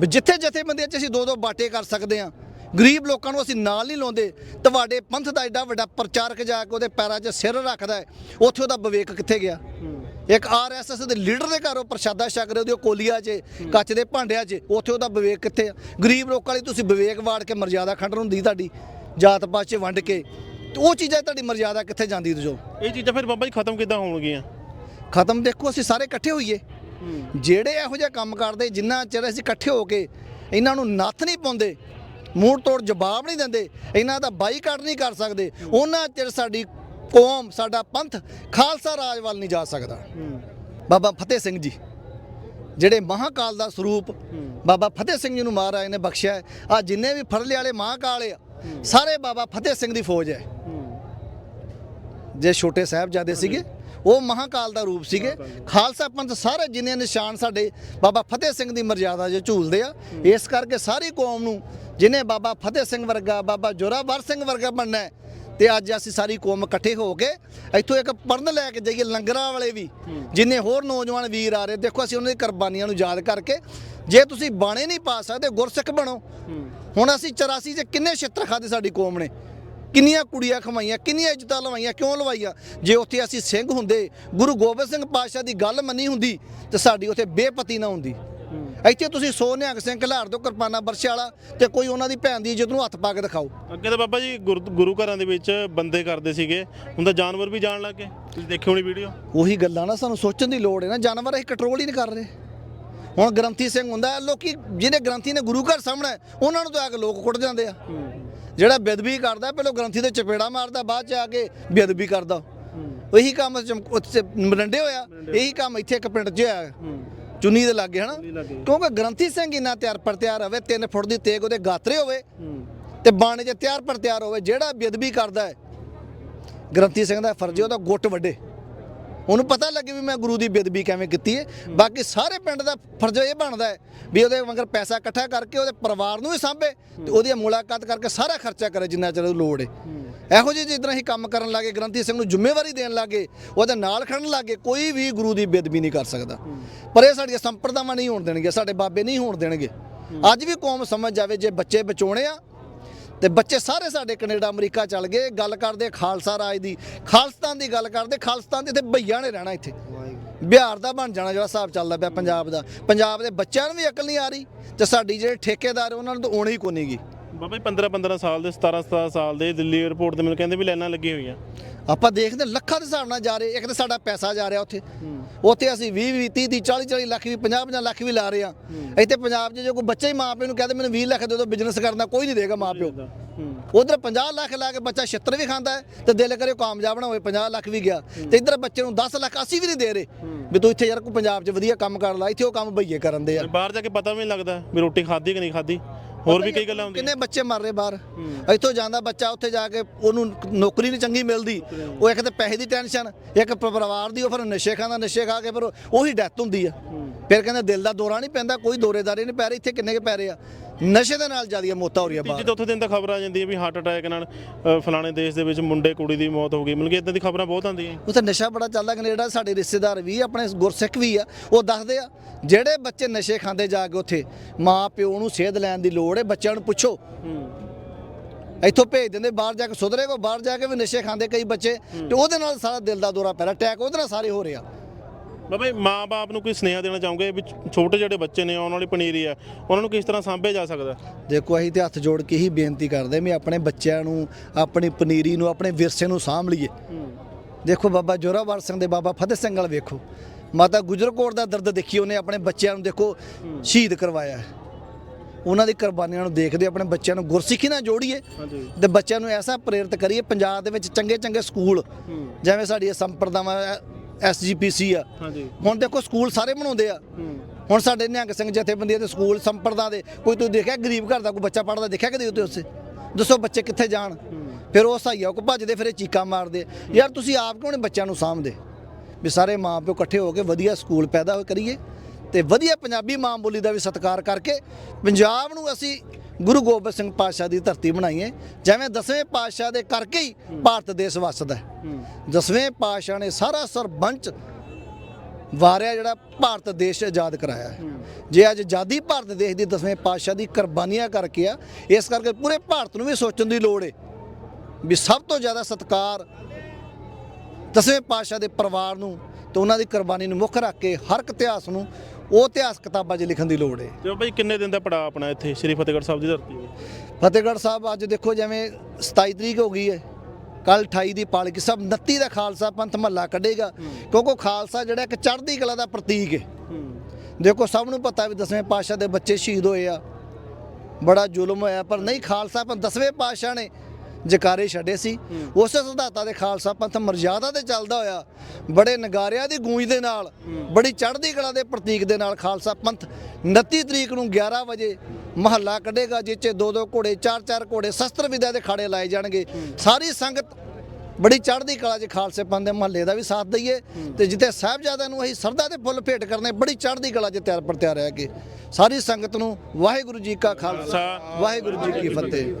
ਵੀ ਜਿੱਥੇ ਜਥੇਬੰਦੀਆਂ 'ਚ ਅਸੀਂ ਦੋ ਦੋ ਬਾਟੇ ਕਰ ਸਕਦੇ ਹਾਂ ਗਰੀਬ ਲੋਕਾਂ ਨੂੰ ਅਸੀਂ ਨਾਲ ਨਹੀਂ ਲਾਉਂਦੇ। ਤੁਹਾਡੇ ਪੰਥ ਦਾ ਐਡਾ ਵੱਡਾ ਪ੍ਰਚਾਰਕ ਜਾ ਕੇ ਉਹਦੇ ਪੈਰਾਂ 'ਚ ਸਿਰ ਰੱਖਦਾ ਹੈ। ਉੱਥੇ ਉਹਦਾ ਵਿਵੇਕ ਕਿੱਥੇ ਗਿਆ? ਇੱਕ ਆਰਐਸਐਸ ਦੇ ਲੀਡਰ ਦੇ ਘਰੋਂ ਪ੍ਰਸ਼ਾਦਾ ਛਕ ਰਹੇ ਉਹਦੇ ਕੋਲੀਆ 'ਚ ਕੱਚ ਦੇ ਭਾਂਡਿਆਂ 'ਚ ਉੱਥੇ ਉਹਦਾ ਵਿਵੇਕ ਕਿੱਥੇ ਆ? ਗਰੀਬ ਲੋਕਾਂ ਲਈ ਤੁਸੀਂ ਵਿਵੇਕ ਵਾੜ ਕੇ ਮਰਜ਼ਾਦਾ ਖੰਡਰ ਹੁੰਦੀ ਤੁਹਾਡੀ ਜਾਤ ਪਾਤ 'ਚ ਵੰਡ ਕੇ। ਉਹ ਚੀਜ਼ਾਂ ਤੁਹਾਡੀ ਮਰਜ਼ਾਦਾ ਕਿੱਥੇ ਜਾਂਦੀ ਤੁਜੋ ਇਹ ਚੀਜ਼ਾਂ ਫਿਰ ਬਾਬਾ ਜੀ ਖਤਮ ਕਿੱਦਾਂ ਹੋਣਗੀਆਂ? ਖਤਮ ਦੇਖੋ ਅਸੀਂ ਸਾਰੇ ਇਕੱਠੇ ਹੋਈਏ। ਜਿਹੜੇ ਇਹੋ ਜਿਹਾ ਕੰਮ ਕਰਦੇ ਜਿੰਨਾ ਚਿਰ ਅਸੀਂ ਇਕੱਠੇ ਹੋ ਕੇ ਇਹਨਾਂ ਨੂੰ ਨੱਥ ਨਹੀਂ ਪਾਉਂਦੇ ਮੂੰਹ ਤੋੜ ਜਵਾਬ ਨਹੀਂ ਦਿੰਦੇ ਇਹਨਾਂ ਦਾ ਬਾਈਕਾਟ ਨਹੀਂ ਕਰ ਸਕਦੇ। ਉਹਨਾਂ ਚਿਰ ਸਾਡੀ ਕੌਮ ਸਾਡਾ ਪੰਥ ਖਾਲਸਾ ਰਾਜ ਵੱਲ ਨਹੀਂ ਜਾ ਸਕਦਾ। ਬਾਬਾ ਫਤਿਹ ਸਿੰਘ ਜੀ ਜਿਹੜੇ ਮਹਾਕਾਲ ਦਾ ਸਰੂਪ ਬਾਬਾ ਫਤਿਹ ਸਿੰਘ ਜੀ ਨੂੰ ਮਹਾਰਾਜ ਨੇ ਬਖਸ਼ਿਆ ਆ ਜਿੰਨੇ ਵੀ ਫੜਲੇ ਵਾਲੇ ਮਹਾਕਾਲ ਆ ਸਾਰੇ ਬਾਬਾ ਫਤਿਹ ਸਿੰਘ ਦੀ ਫੌਜ ਹੈ। ਹੂੰ। ਜੇ ਛੋਟੇ ਸਾਹਿਬਜ਼ਾਦੇ ਸੀਗੇ ਉਹ ਮਹਾਕਾਲ ਦਾ ਰੂਪ ਸੀਗੇ। ਖਾਲਸਾ ਪੰਥ ਸਾਰੇ ਜਿੰਨੇ ਨਿਸ਼ਾਨ ਸਾਡੇ ਬਾਬਾ ਫਤਿਹ ਸਿੰਘ ਦੀ ਮਰਜ਼ਾਦਾ 'ਚ ਝੂਲਦੇ ਆ ਇਸ ਕਰਕੇ ਸਾਰੀ ਕੌਮ ਨੂੰ ਜਿਨੇ ਬਾਬਾ ਫਤਿਹ ਸਿੰਘ ਵਰਗਾ ਬਾਬਾ ਜੋਰਾਵਰ ਸਿੰਘ ਵਰਗਾ ਬਣਨਾ ਹੈ ਤੇ ਅੱਜ ਅਸੀਂ ਸਾਰੀ ਕੌਮ ਇਕੱਠੇ ਹੋ ਕੇ ਇੱਥੋਂ ਇੱਕ ਪਰਨ ਲੈ ਕੇ ਜਾਈਏ ਲੰਗਰਾਂ ਵਾਲੇ ਵੀ ਜਿੰਨੇ ਹੋਰ ਨੌਜਵਾਨ ਵੀਰ ਆ ਰਹੇ ਦੇਖੋ ਅਸੀਂ ਉਹਨਾਂ ਦੀ ਕੁਰਬਾਨੀਆਂ ਨੂੰ ਯਾਦ ਕਰਕੇ ਜੇ ਤੁਸੀਂ ਬਾਣੇ ਨਹੀਂ ਪਾ ਸਕਦੇ ਗੁਰਸਿੱਖ ਬਣੋ। ਹੁਣ ਅਸੀਂ 84 ਚ ਕਿੰਨੇ ਛਿੱਤਰ ਖਾਦੇ ਸਾਡੀ ਕੌਮ ਨੇ? ਕਿੰਨੀਆਂ ਕੁੜੀਆਂ ਖਵਾਈਆਂ ਕਿੰਨੀਆਂ ਇੱਜ਼ਤਾਂ ਲਵਾਈਆਂ ਕਿਉਂ ਲਵਾਈਆਂ? ਜੇ ਉੱਥੇ ਅਸੀਂ ਸਿੰਘ ਹੁੰਦੇ ਗੁਰੂ ਗੋਬਿੰਦ ਸਿੰਘ ਪਾਤਸ਼ਾਹ ਦੀ ਗੱਲ ਮੰਨੀ ਹੁੰਦੀ ਤੇ ਸਾਡੀ ਉੱਥੇ ਬੇਪਤੀ ਨਾ ਹੁੰਦੀ। ਇੱਥੇ ਤੁਸੀਂ ਸੋ ਨਿਹੰਗ ਸਿੰਘ ਘਲਾੜ ਦੋ ਕਿਰਪਾਨਾ ਬਰਸ਼ੇ ਵਾਲਾ ਤੇ ਕੋਈ ਉਹਨਾਂ ਦੀ ਭੈਣ ਦੀ ਇੱਜ਼ਤ ਨੂੰ ਹੱਥ ਪਾ ਕੇ ਦਿਖਾਓ। ਅੱਗੇ ਤਾਂ ਬਾਬਾ ਜੀ ਗੁਰ- ਗੁਰੂ ਘਰਾਂ ਦੇ ਵਿੱਚ ਬੰਦੇ ਕਰਦੇ ਸੀਗੇ। ਹੁਣ ਤਾਂ ਜਾਨਵਰ ਵੀ ਜਾਣ ਲੱਗ ਤੁਸੀਂ ਦੇਖੀ ਹੋਣੀ ਵੀਡੀਓ। ਉਹੀ ਗੱਲਾਂ ਨਾ ਸਾਨੂੰ ਸੋਚਣ ਦੀ ਲੋੜ ਹੈ ਨਾ ਜਾਨਵਰ ਅਸੀਂ ਕੰਟਰੋਲ ਹੀ ਨਹੀਂ ਕਰ ਰਹੇ। ਹੁਣ ਗ੍ਰੰਥੀ ਸਿੰਘ ਹੁੰਦਾ ਹੈ, ਲੋਕੀ ਜਿਹਨੇ ਗ੍ਰੰਥੀ ਨੇ ਗੁਰੂ ਘਰ ਸਾਹਮਣੇ ਉਹਨਾਂ ਨੂੰ ਤਾਂ ਆ ਕੇ ਲੋਕ ਕੁੱਟ ਜਾਂਦੇ ਆ। ਜਿਹੜਾ ਬੇਦਬੀ ਕਰਦਾ ਪਹਿਲਾਂ ਗ੍ਰੰਥੀ ਦੇ ਚਪੇੜਾ ਮਾਰਦਾ ਬਾਅਦ ਚ ਆ ਕੇ ਬੇਦਬੀ ਕਰਦਾ। ਇਹੀ ਕੰਮ ਉੱਥੇ ਮਰੰਡੇ ਹੋਇਆ ਇਹੀ ਕੰਮ ਇੱਥੇ ਇੱਕ ਪਿੰਡ 'ਚ ਹੋਇਆ। ਚੁੰਨੀ ਦੇ ਲਾਗੇ ਹਨਾ। ਕਿਉਂਕਿ ਗ੍ਰੰਥੀ ਸਿੰਘ ਇੰਨਾ ਤਿਆਰ ਪਰ ਤਿਆਰ ਹੋਵੇ 3 ਫੁੱਟ ਦੀ ਤੇਗ ਉਹਦੇ ਗਾਤਰੇ ਹੋਵੇ ਤੇ ਬਾਣੇ 'ਚ ਤਿਆਰ ਪਰ ਤਿਆਰ ਹੋਵੇ ਜਿਹੜਾ ਬੇਦਬੀ ਕਰਦਾ ਹੈ ਗ੍ਰੰਥੀ ਸਿੰਘ ਦਾ ਫਰਜ਼ ਹੈ ਉਹਦਾ ਗੁੱਟ ਵੱਡੇ। ਉਹਨੂੰ ਪਤਾ ਲੱਗੇ ਵੀ ਮੈਂ ਗੁਰੂ ਦੀ ਬੇਦਬੀ ਕਿਵੇਂ ਕੀਤੀ ਹੈ ਬਾਕੀ ਸਾਰੇ ਪਿੰਡ ਦਾ ਫਰਜ਼ ਇਹ ਬਣਦਾ ਹੈ ਵੀ ਉਹਦੇ ਵਾਂਗਰ ਪੈਸਾ ਇਕੱਠਾ ਕਰਕੇ ਉਹਦੇ ਪਰਿਵਾਰ ਨੂੰ ਵੀ ਸਾਂਭੇ ਤੇ ਉਹਦੀ ਮੁਲਾਕਾਤ ਕਰਕੇ ਸਾਰਾ ਖਰਚਾ ਕਰੇ ਜਿੰਨਾ ਚਿਰ ਉਹਨੂੰ ਲੋੜ ਹੈ ਇਹੋ ਜਿਹੇ ਜਿੱਦਾਂ ਹੀ ਕੰਮ ਕਰਨ ਲੱਗੇ, ਗ੍ਰੰਥੀ ਸਿੰਘ ਨੂੰ ਜ਼ਿੰਮੇਵਾਰੀ ਦੇਣ ਲੱਗੇ, ਉਹਦੇ ਨਾਲ ਖੜਨ ਲੱਗੇ, ਕੋਈ ਵੀ ਗੁਰੂ ਦੀ ਬੇਦਬੀ ਨਹੀਂ ਕਰ ਸਕਦਾ। ਪਰ ਇਹ ਸਾਡੀਆਂ ਸੰਪਰਦਾਵਾਂ ਨਹੀਂ ਹੋਣ ਦੇਣਗੇ ਸਾਡੇ ਬਾਬੇ ਨਹੀਂ ਹੋਣ ਦੇਣਗੇ। ਅੱਜ ਵੀ ਕੌਮ ਸਮਝ ਜਾਵੇ, ਜੇ ਬੱਚੇ ਬਚਾਉਣੇ ਆ ਤੇ ਬੱਚੇ ਸਾਰੇ ਸਾਡੇ ਕੈਨੇਡਾ ਅਮਰੀਕਾ ਚੱਲ ਗਏ। ਗੱਲ ਕਰਦੇ ਖਾਲਸਾ ਰਾਜ ਦੀ। ਖਾਲਸਤਾਨ ਦੀ ਗੱਲ ਕਰਦੇ ਖਾਲਸਤਾਨ ਦੇ ਇੱਥੇ ਭਈਆਂ ਨੇ ਰਹਿਣਾ ਇੱਥੇ। ਬਿਹਾਰ ਦਾ ਬਣ ਜਾਣਾ ਜਿਹੜਾ ਹਿਸਾਬ ਚੱਲਦਾ ਪਿਆ ਪੰਜਾਬ ਦਾ। ਪੰਜਾਬ ਦੇ ਬੱਚਿਆਂ ਨੂੰ ਵੀ ਅਕਲ ਨਹੀਂ ਆ ਰਹੀ ਤੇ ਸਾਡੀ ਜਿਹੜੇ ਠੇਕੇਦਾਰ ਉਹਨਾਂ ਨੂੰ ਤਾਂ ਆਉਣੀ ਹੀ ਕੋਈ ਗੀ ਬਾਬਾ ਜੀ 15 15 ਸਾਲ ਦੇ 17 17 ਸਾਲ ਦੇ ਦਿੱਲੀ 에ਅਰਪੋਰਟ ਤੇ ਮੈਨੂੰ ਕਹਿੰਦੇ ਵੀ ਲਾਈਨਾਂ ਲੱਗੀਆਂ ਹੋਈਆਂ। ਆਪਾਂ ਦੇਖਦੇ ਲੱਖਾਂ ਦੇ ਹਿਸਾਬ ਨਾਲ ਜਾ ਰਹੇ ਇੱਕ ਤਾਂ ਸਾਡਾ ਪੈਸਾ ਜਾ ਰਿਹਾ ਉੱਥੇ। ਉੱਥੇ ਅਸੀਂ 20 20 30 30 40 40 ਲੱਖ ਵੀ 50 50 ਲੱਖ ਵੀ ਲਾ ਰਹੇ ਆ ਇੱਥੇ ਪੰਜਾਬ 'ਚ ਜੇ ਕੋਈ ਬੱਚਾ ਹੀ ਮਾਂ ਪਿਓ ਨੂੰ ਕਹਦੇ ਮੈਨੂੰ 20 ਲੱਖ ਦੇ ਦਿਓ ਬਿਜ਼ਨਸ ਕਰਨਾ ਕੋਈ ਨਹੀਂ ਦੇਗਾ ਮਾਂ ਪਿਓ। ਉਧਰ 50 ਲੱਖ ਲਾ ਕੇ ਬੱਚਾ 76 ਵੀ ਖਾਂਦਾ ਤੇ ਦਿਲ ਕਰੇ ਕਾਮਯਾਬ ਨਾ ਹੋਵੇ 50 ਲੱਖ ਵੀ ਗਿਆ। ਤੇ ਇੱਧਰ ਬੱਚੇ ਨੂੰ 10 ਲੱਖ ਅਸੀਂ ਵੀ ਨਹੀਂ ਦੇ ਰਹੇ ਵੀ ਤੂੰ ਇੱਥੇ ਯਾਰ ਕੋਈ ਪੰਜਾਬ 'ਚ ਵਧੀਆ ਕੰਮ ਕਰ ਲੈ ਇੱਥੇ ਉਹ ਕੰਮ ਭਈਏ ਕਰਨ ਦੇ ਆ। ਬਾਹਰ ਜਾ ਕੇ ਪਤਾ ਵੀ ਨਹੀਂ ਲੱਗਦਾ ਵੀ ਰੋਟੀ ਖਾਧੀ ਕਿ ਨਹੀਂ ਖਾਧੀ। ਹੋਰ ਵੀ ਕਈ ਗੱਲਾਂ ਹੁੰਦੀਆਂ। ਕਿੰਨੇ ਬੱਚੇ ਮਰ ਰਹੇ ਬਾਹਰ? ਇੱਥੋਂ ਜਾਂਦਾ ਬੱਚਾ ਉੱਥੇ ਜਾ ਕੇ ਉਹਨੂੰ ਨੌਕਰੀ ਨਹੀਂ ਚੰਗੀ ਮਿਲਦੀ। ਉਹ ਇੱਕ ਤੇ ਪੈਸੇ ਦੀ ਟੈਨਸ਼ਨ ਇੱਕ ਪਰਿਵਾਰ ਦੀ ਉਹ ਫਿਰ ਨਸ਼ੇ ਖਾਂਦਾ ਨਸ਼ੇ ਖਾ ਕੇ ਫਿਰ ਉਹੀ ਡੈਥ ਹੁੰਦੀ ਆ। ਫਿਰ ਕਹਿੰਦੇ ਦਿਲ ਦਾ ਦੌਰਾ ਨਹੀਂ ਪੈਂਦਾ ਕੋਈ ਦੌਰੇਦਾਰੀ ਨਹੀਂ ਪੈ ਰਹੀ ਇੱਥੇ ਕਿੰਨੇ ਕੇ ਪੈ ਰਹੇ ਆ? ਨਸ਼ੇ ਦੇ ਨਾਲ ਜਿਆਦੀਆਂ ਮੌਤਾਂ ਹੋ ਰਹੀਆਂ ਬਾਹਰ। ਚੌਥੇ ਦਿਨ ਤਾਂ ਖਬਰ ਆ ਜਾਂਦੀ ਹੈ ਵੀ ਹਾਰਟ ਅਟੈਕ ਨਾਲ ਫਲਾਣੇ ਦੇਸ਼ ਦੇ ਵਿੱਚ ਮੁੰਡੇ ਕੁੜੀ ਦੀ ਮੌਤ ਹੋ ਗਈ। ਮਤਲਬ ਕਿ ਇਦਾਂ ਦੀ ਖਬਰਾਂ ਬਹੁਤ ਆਉਂਦੀਆਂ ਉੱਥੇ ਨਸ਼ਾ ਬੜਾ ਚੱਲਦਾ ਕੈਨੇਡਾ ਸਾਡੇ ਰਿਸ਼ਤੇਦਾਰ ਵੀ ਆਪਣੇ ਗੁਰਸਿੱਖ ਵੀ ਆ ਉਹ ਦੱਸਦੇ ਆ ਜਿਹੜੇ ਬੱਚੇ ਨਸ਼ੇ ਖਾਂਦੇ ਜਾ ਕੇ ਉੱਥੇ ਮਾਂ ਪਿਓ ਨੂੰ ਸੇਧ ਲੈਣ ਦੀ ਲੋੜ ਹੈ ਬੱਚਿਆਂ ਨੂੰ ਪੁੱਛੋ। ਇੱਥੋਂ ਭੇਜ ਦਿੰਦੇ ਬਾਹਰ ਜਾ ਕੇ ਸੁਧਰੇ ਕੋ ਬਾਹਰ ਜਾ ਕੇ ਵੀ ਨਸ਼ੇ ਖਾਂਦੇ ਕਈ ਬੱਚੇ ਤੇ ਉਹਦੇ ਨਾਲ ਸਾਰਾ ਦਿਲ ਦਾ ਦੌਰਾ ਪੈ ਰਿਹਾ ਅਟੈਕ ਉਹਦੇ ਨਾਲ ਸਾਰੇ ਹੋ ਰਿਹਾ ਬਾਬਾ ਜੀ ਮਾਂ-ਬਾਪ ਨੂੰ ਕੋਈ ਸੁਨੇਹਾ ਦੇਣਾ ਚਾਹੋਗੇ ਵੀ ਛੋਟੇ ਜਿਹੜੇ ਬੱਚੇ ਨੇ ਆਉਣ ਵਾਲੀ ਪਨੀਰੀ ਆ ਉਹਨਾਂ ਨੂੰ ਕਿਸ ਤਰ੍ਹਾਂ ਸਾਂਭਿਆ ਜਾ ਸਕਦਾ? ਦੇਖੋ ਅਸੀਂ ਤੇ ਹੱਥ ਜੋੜ ਕੇ ਹੀ ਬੇਨਤੀ ਕਰਦੇ ਵੀ ਆਪਣੇ ਬੱਚਿਆਂ ਨੂੰ ਆਪਣੀ ਪਨੀਰੀ ਨੂੰ ਆਪਣੇ ਵਿਰਸੇ ਨੂੰ ਸਾਂਭ ਲਈਏ। ਦੇਖੋ ਬਾਬਾ ਜੋਰਾਵਰ ਸਿੰਘ ਦੇ ਬਾਬਾ ਫਤਿਹ ਸਿੰਘ ਵਾਲ ਵੇਖੋ। ਮਾਤਾ ਗੁਜਰਕੌਰ ਦਾ ਦਰਦ ਦੇਖੀ ਉਹਨੇ ਆਪਣੇ ਬੱਚਿਆਂ ਨੂੰ ਦੇਖੋ ਸ਼ਹੀਦ ਕਰਵਾਇਆ। ਉਹਨਾਂ ਦੀ ਕੁਰਬਾਨੀਆਂ ਨੂੰ ਦੇਖਦੇ ਆਪਣੇ ਬੱਚਿਆਂ ਨੂੰ ਗੁਰਸਿੱਖੀ ਨਾਲ ਜੋੜੀਏ ਤੇ ਬੱਚਿਆਂ ਨੂੰ ਐਸਾ ਪ੍ਰੇਰਿਤ ਕਰੀਏ ਪੰਜਾਬ ਦੇ ਵਿੱਚ ਚੰਗੇ ਚੰਗੇ ਸਕੂਲ ਜਿਵੇਂ ਸਾਡੀ ਇਹ ਸੰਪਰਦਾਵਾਂ ਐਸਜੀਪੀਸੀ ਆ। ਹਾਂਜੀ। ਹੁਣ ਦੇਖੋ ਸਕੂਲ ਸਾਰੇ ਬਣਾਉਂਦੇ ਆ। ਹੁਣ ਸਾਡੇ ਨਿਹੰਗ ਸਿੰਘ ਜਥੇਬੰਦੀਆਂ ਦੇ ਸਕੂਲ ਸੰਪਰਦਾ ਦੇ ਕੋਈ ਤੁਸੀਂ ਦੇਖਿਆ ਗਰੀਬ ਘਰ ਦਾ ਕੋਈ ਬੱਚਾ ਪੜਦਾ ਦੇਖਿਆ ਕਦੇ ਉੱਤੇ ਉਸੇ? ਦੱਸੋ ਬੱਚੇ ਕਿੱਥੇ ਜਾਣ? ਫਿਰ ਉਹ ਸਹਾਈਆ ਕੋ ਭੱਜਦੇ ਫਿਰ ਇਹ ਚੀਕਾਂ ਮਾਰਦੇ। ਯਾਰ ਤੁਸੀਂ ਆਪ ਕਿਉਂ ਨਹੀਂ ਬੱਚਿਆਂ ਨੂੰ ਸਾਂਭਦੇ? ਵੀ ਸਾਰੇ ਮਾਂ ਪਿਓ ਇਕੱਠੇ ਹੋ ਕੇ ਵਧੀਆ ਸਕੂਲ ਪੈਦਾ ਕਰੀਏ ਤੇ ਵਧੀਆ ਪੰਜਾਬੀ ਮਾਂ ਬੋਲੀ ਦਾ ਵੀ ਸਤਿਕਾਰ ਕਰਕੇ ਪੰਜਾਬ ਨੂੰ ਅਸੀਂ ਗੁਰੂ ਗੋਬਿੰਦ ਸਿੰਘ ਪਾਤਸ਼ਾਹ ਦੀ ਧਰਤੀ ਬਣਾਈਏ ਜਿਵੇਂ ਦਸਵੇਂ ਪਾਤਸ਼ਾਹ ਦੇ ਕਰਕੇ ਹੀ ਭਾਰਤ ਦੇਸ਼ ਵਸਦਾ ਹੈ। ਦਸਵੇਂ ਪਾਤਸ਼ਾਹ ਨੇ ਸਾਰਾ ਸਰਬੰਚ ਵਾਰਿਆ ਜਿਹੜਾ ਭਾਰਤ ਦੇਸ਼ ਆਜ਼ਾਦ ਕਰਾਇਆ ਹੈ। ਜੇ ਅੱਜ ਆਜ਼ਾਦੀ ਭਾਰਤ ਦੇਸ਼ ਦੀ ਦਸਵੇਂ ਪਾਤਸ਼ਾਹ ਦੀ ਕੁਰਬਾਨੀਆਂ ਕਰਕੇ ਆ ਇਸ ਕਰਕੇ ਪੂਰੇ ਭਾਰਤ ਨੂੰ ਵੀ ਸੋਚਣ ਦੀ ਲੋੜ ਹੈ ਵੀ ਸਭ ਤੋਂ ਜ਼ਿਆਦਾ ਸਤਿਕਾਰ ਦਸਵੇਂ ਪਾਤਸ਼ਾਹ ਦੇ ਪਰਿਵਾਰ ਨੂੰ ਤੇ ਉਹਨਾਂ ਦੀ ਕੁਰਬਾਨੀ ਨੂੰ ਮੁੱਖ ਰੱਖ ਕੇ ਹਰ ਇੱਕ ਇਤਿਹਾਸ ਨੂੰ ਉਹ ਇਤਿਹਾਸ ਕਿਤਾਬਾਂ 'ਚ ਲਿਖਣ ਦੀ ਲੋੜ ਹੈ ਤੇ ਜੀ ਕਿੰਨੇ ਦਿਨ ਦਾ ਪੜਾ ਆਪਣਾ ਇੱਥੇ? ਸ਼੍ਰੀ ਫਤਿਹਗੜ੍ਹ ਸਾਹਿਬ ਦੀ ਧਰਤੀ ਤੇ। ਫਤਿਹਗੜ੍ਹ ਸਾਹਿਬ ਅੱਜ ਦੇਖੋ ਜਿਵੇਂ 27 ਤਰੀਕ ਹੋ ਗਈ ਹੈ ਕੱਲ 28 ਦੀ ਪਾਲਕੀ ਸਭ 29 ਦਾ ਖਾਲਸਾ ਪੰਥ ਮਹੱਲਾ ਕੱਢੇਗਾ। ਕਿਉਂਕਿ ਖਾਲਸਾ ਜਿਹੜਾ ਇੱਕ ਚੜ੍ਹਦੀ ਕਲਾ ਦਾ ਪ੍ਰਤੀਕ ਹੈ। ਦੇਖੋ ਸਭ ਨੂੰ ਪਤਾ ਵੀ ਦਸਵੇਂ ਪਾਤਸ਼ਾਹ ਦੇ ਬੱਚੇ ਸ਼ਹੀਦ ਹੋਏ ਆ। ਬੜਾ ਜ਼ੁਲਮ ਹੋਇਆ ਪਰ ਨਹੀਂ ਖਾਲਸਾ ਪੰਥ ਦਸਵੇਂ ਪਾਤਸ਼ਾਹ ਨੇ ਜਕਾਰੇ ਛੱਡੇ ਸੀ। ਉਸੇ ਸਿਧਾਂਤਾਂ ਦੇ ਖਾਲਸਾ ਪੰਥ ਮਰਜ਼ਾਦਾ ਤੇ ਚੱਲਦਾ ਹੋਇਆ ਬੜੇ ਨਗਾਰਿਆਂ ਦੀ ਗੂੰਜ ਦੇ ਨਾਲ ਬੜੀ ਚੜ੍ਹਦੀ ਕਲਾ ਦੇ ਪ੍ਰਤੀਕ ਦੇ ਨਾਲ ਖਾਲਸਾ ਪੰਥ 29 ਤਰੀਕ ਨੂੰ 11 ਵਜੇ ਮਹੱਲਾ ਕੱਢੇਗਾ ਜਿਸ 'ਚ ਦੋ ਦੋ ਘੋੜੇ ਚਾਰ ਚਾਰ ਘੋੜੇ ਸ਼ਸਤਰ ਵਿਦਿਆ ਦੇ ਖਾੜੇ ਲਾਏ ਜਾਣਗੇ। ਸਾਰੀ ਸੰਗਤ ਬੜੀ ਚੜ੍ਹਦੀ ਕਲਾ 'ਚ ਖਾਲਸੇ ਪੰਥ ਦੇ ਮਹੱਲੇ ਦਾ ਵੀ ਸਾਥ ਦਈਏ। ਤੇ ਜਿੱਥੇ ਸਾਹਿਬਜ਼ਾਦਿਆਂ ਨੂੰ ਅਸੀਂ ਸਰਦਾ ਦੇ ਫੁੱਲ ਭੇਟ ਕਰਨੇ ਬੜੀ ਚੜ੍ਹਦੀ ਕਲਾ 'ਚ ਤਿਆਰ ਪਰ ਤਿਆਰ ਰਹਿ ਕੇ ਸਾਰੀ ਸੰਗਤ ਨੂੰ ਵਾਹਿਗੁਰੂ ਜੀ ਕਾ ਖਾਲਸਾ ਵਾਹਿਗੁਰੂ ਜੀ ਕੀ ਫਤਿਹ।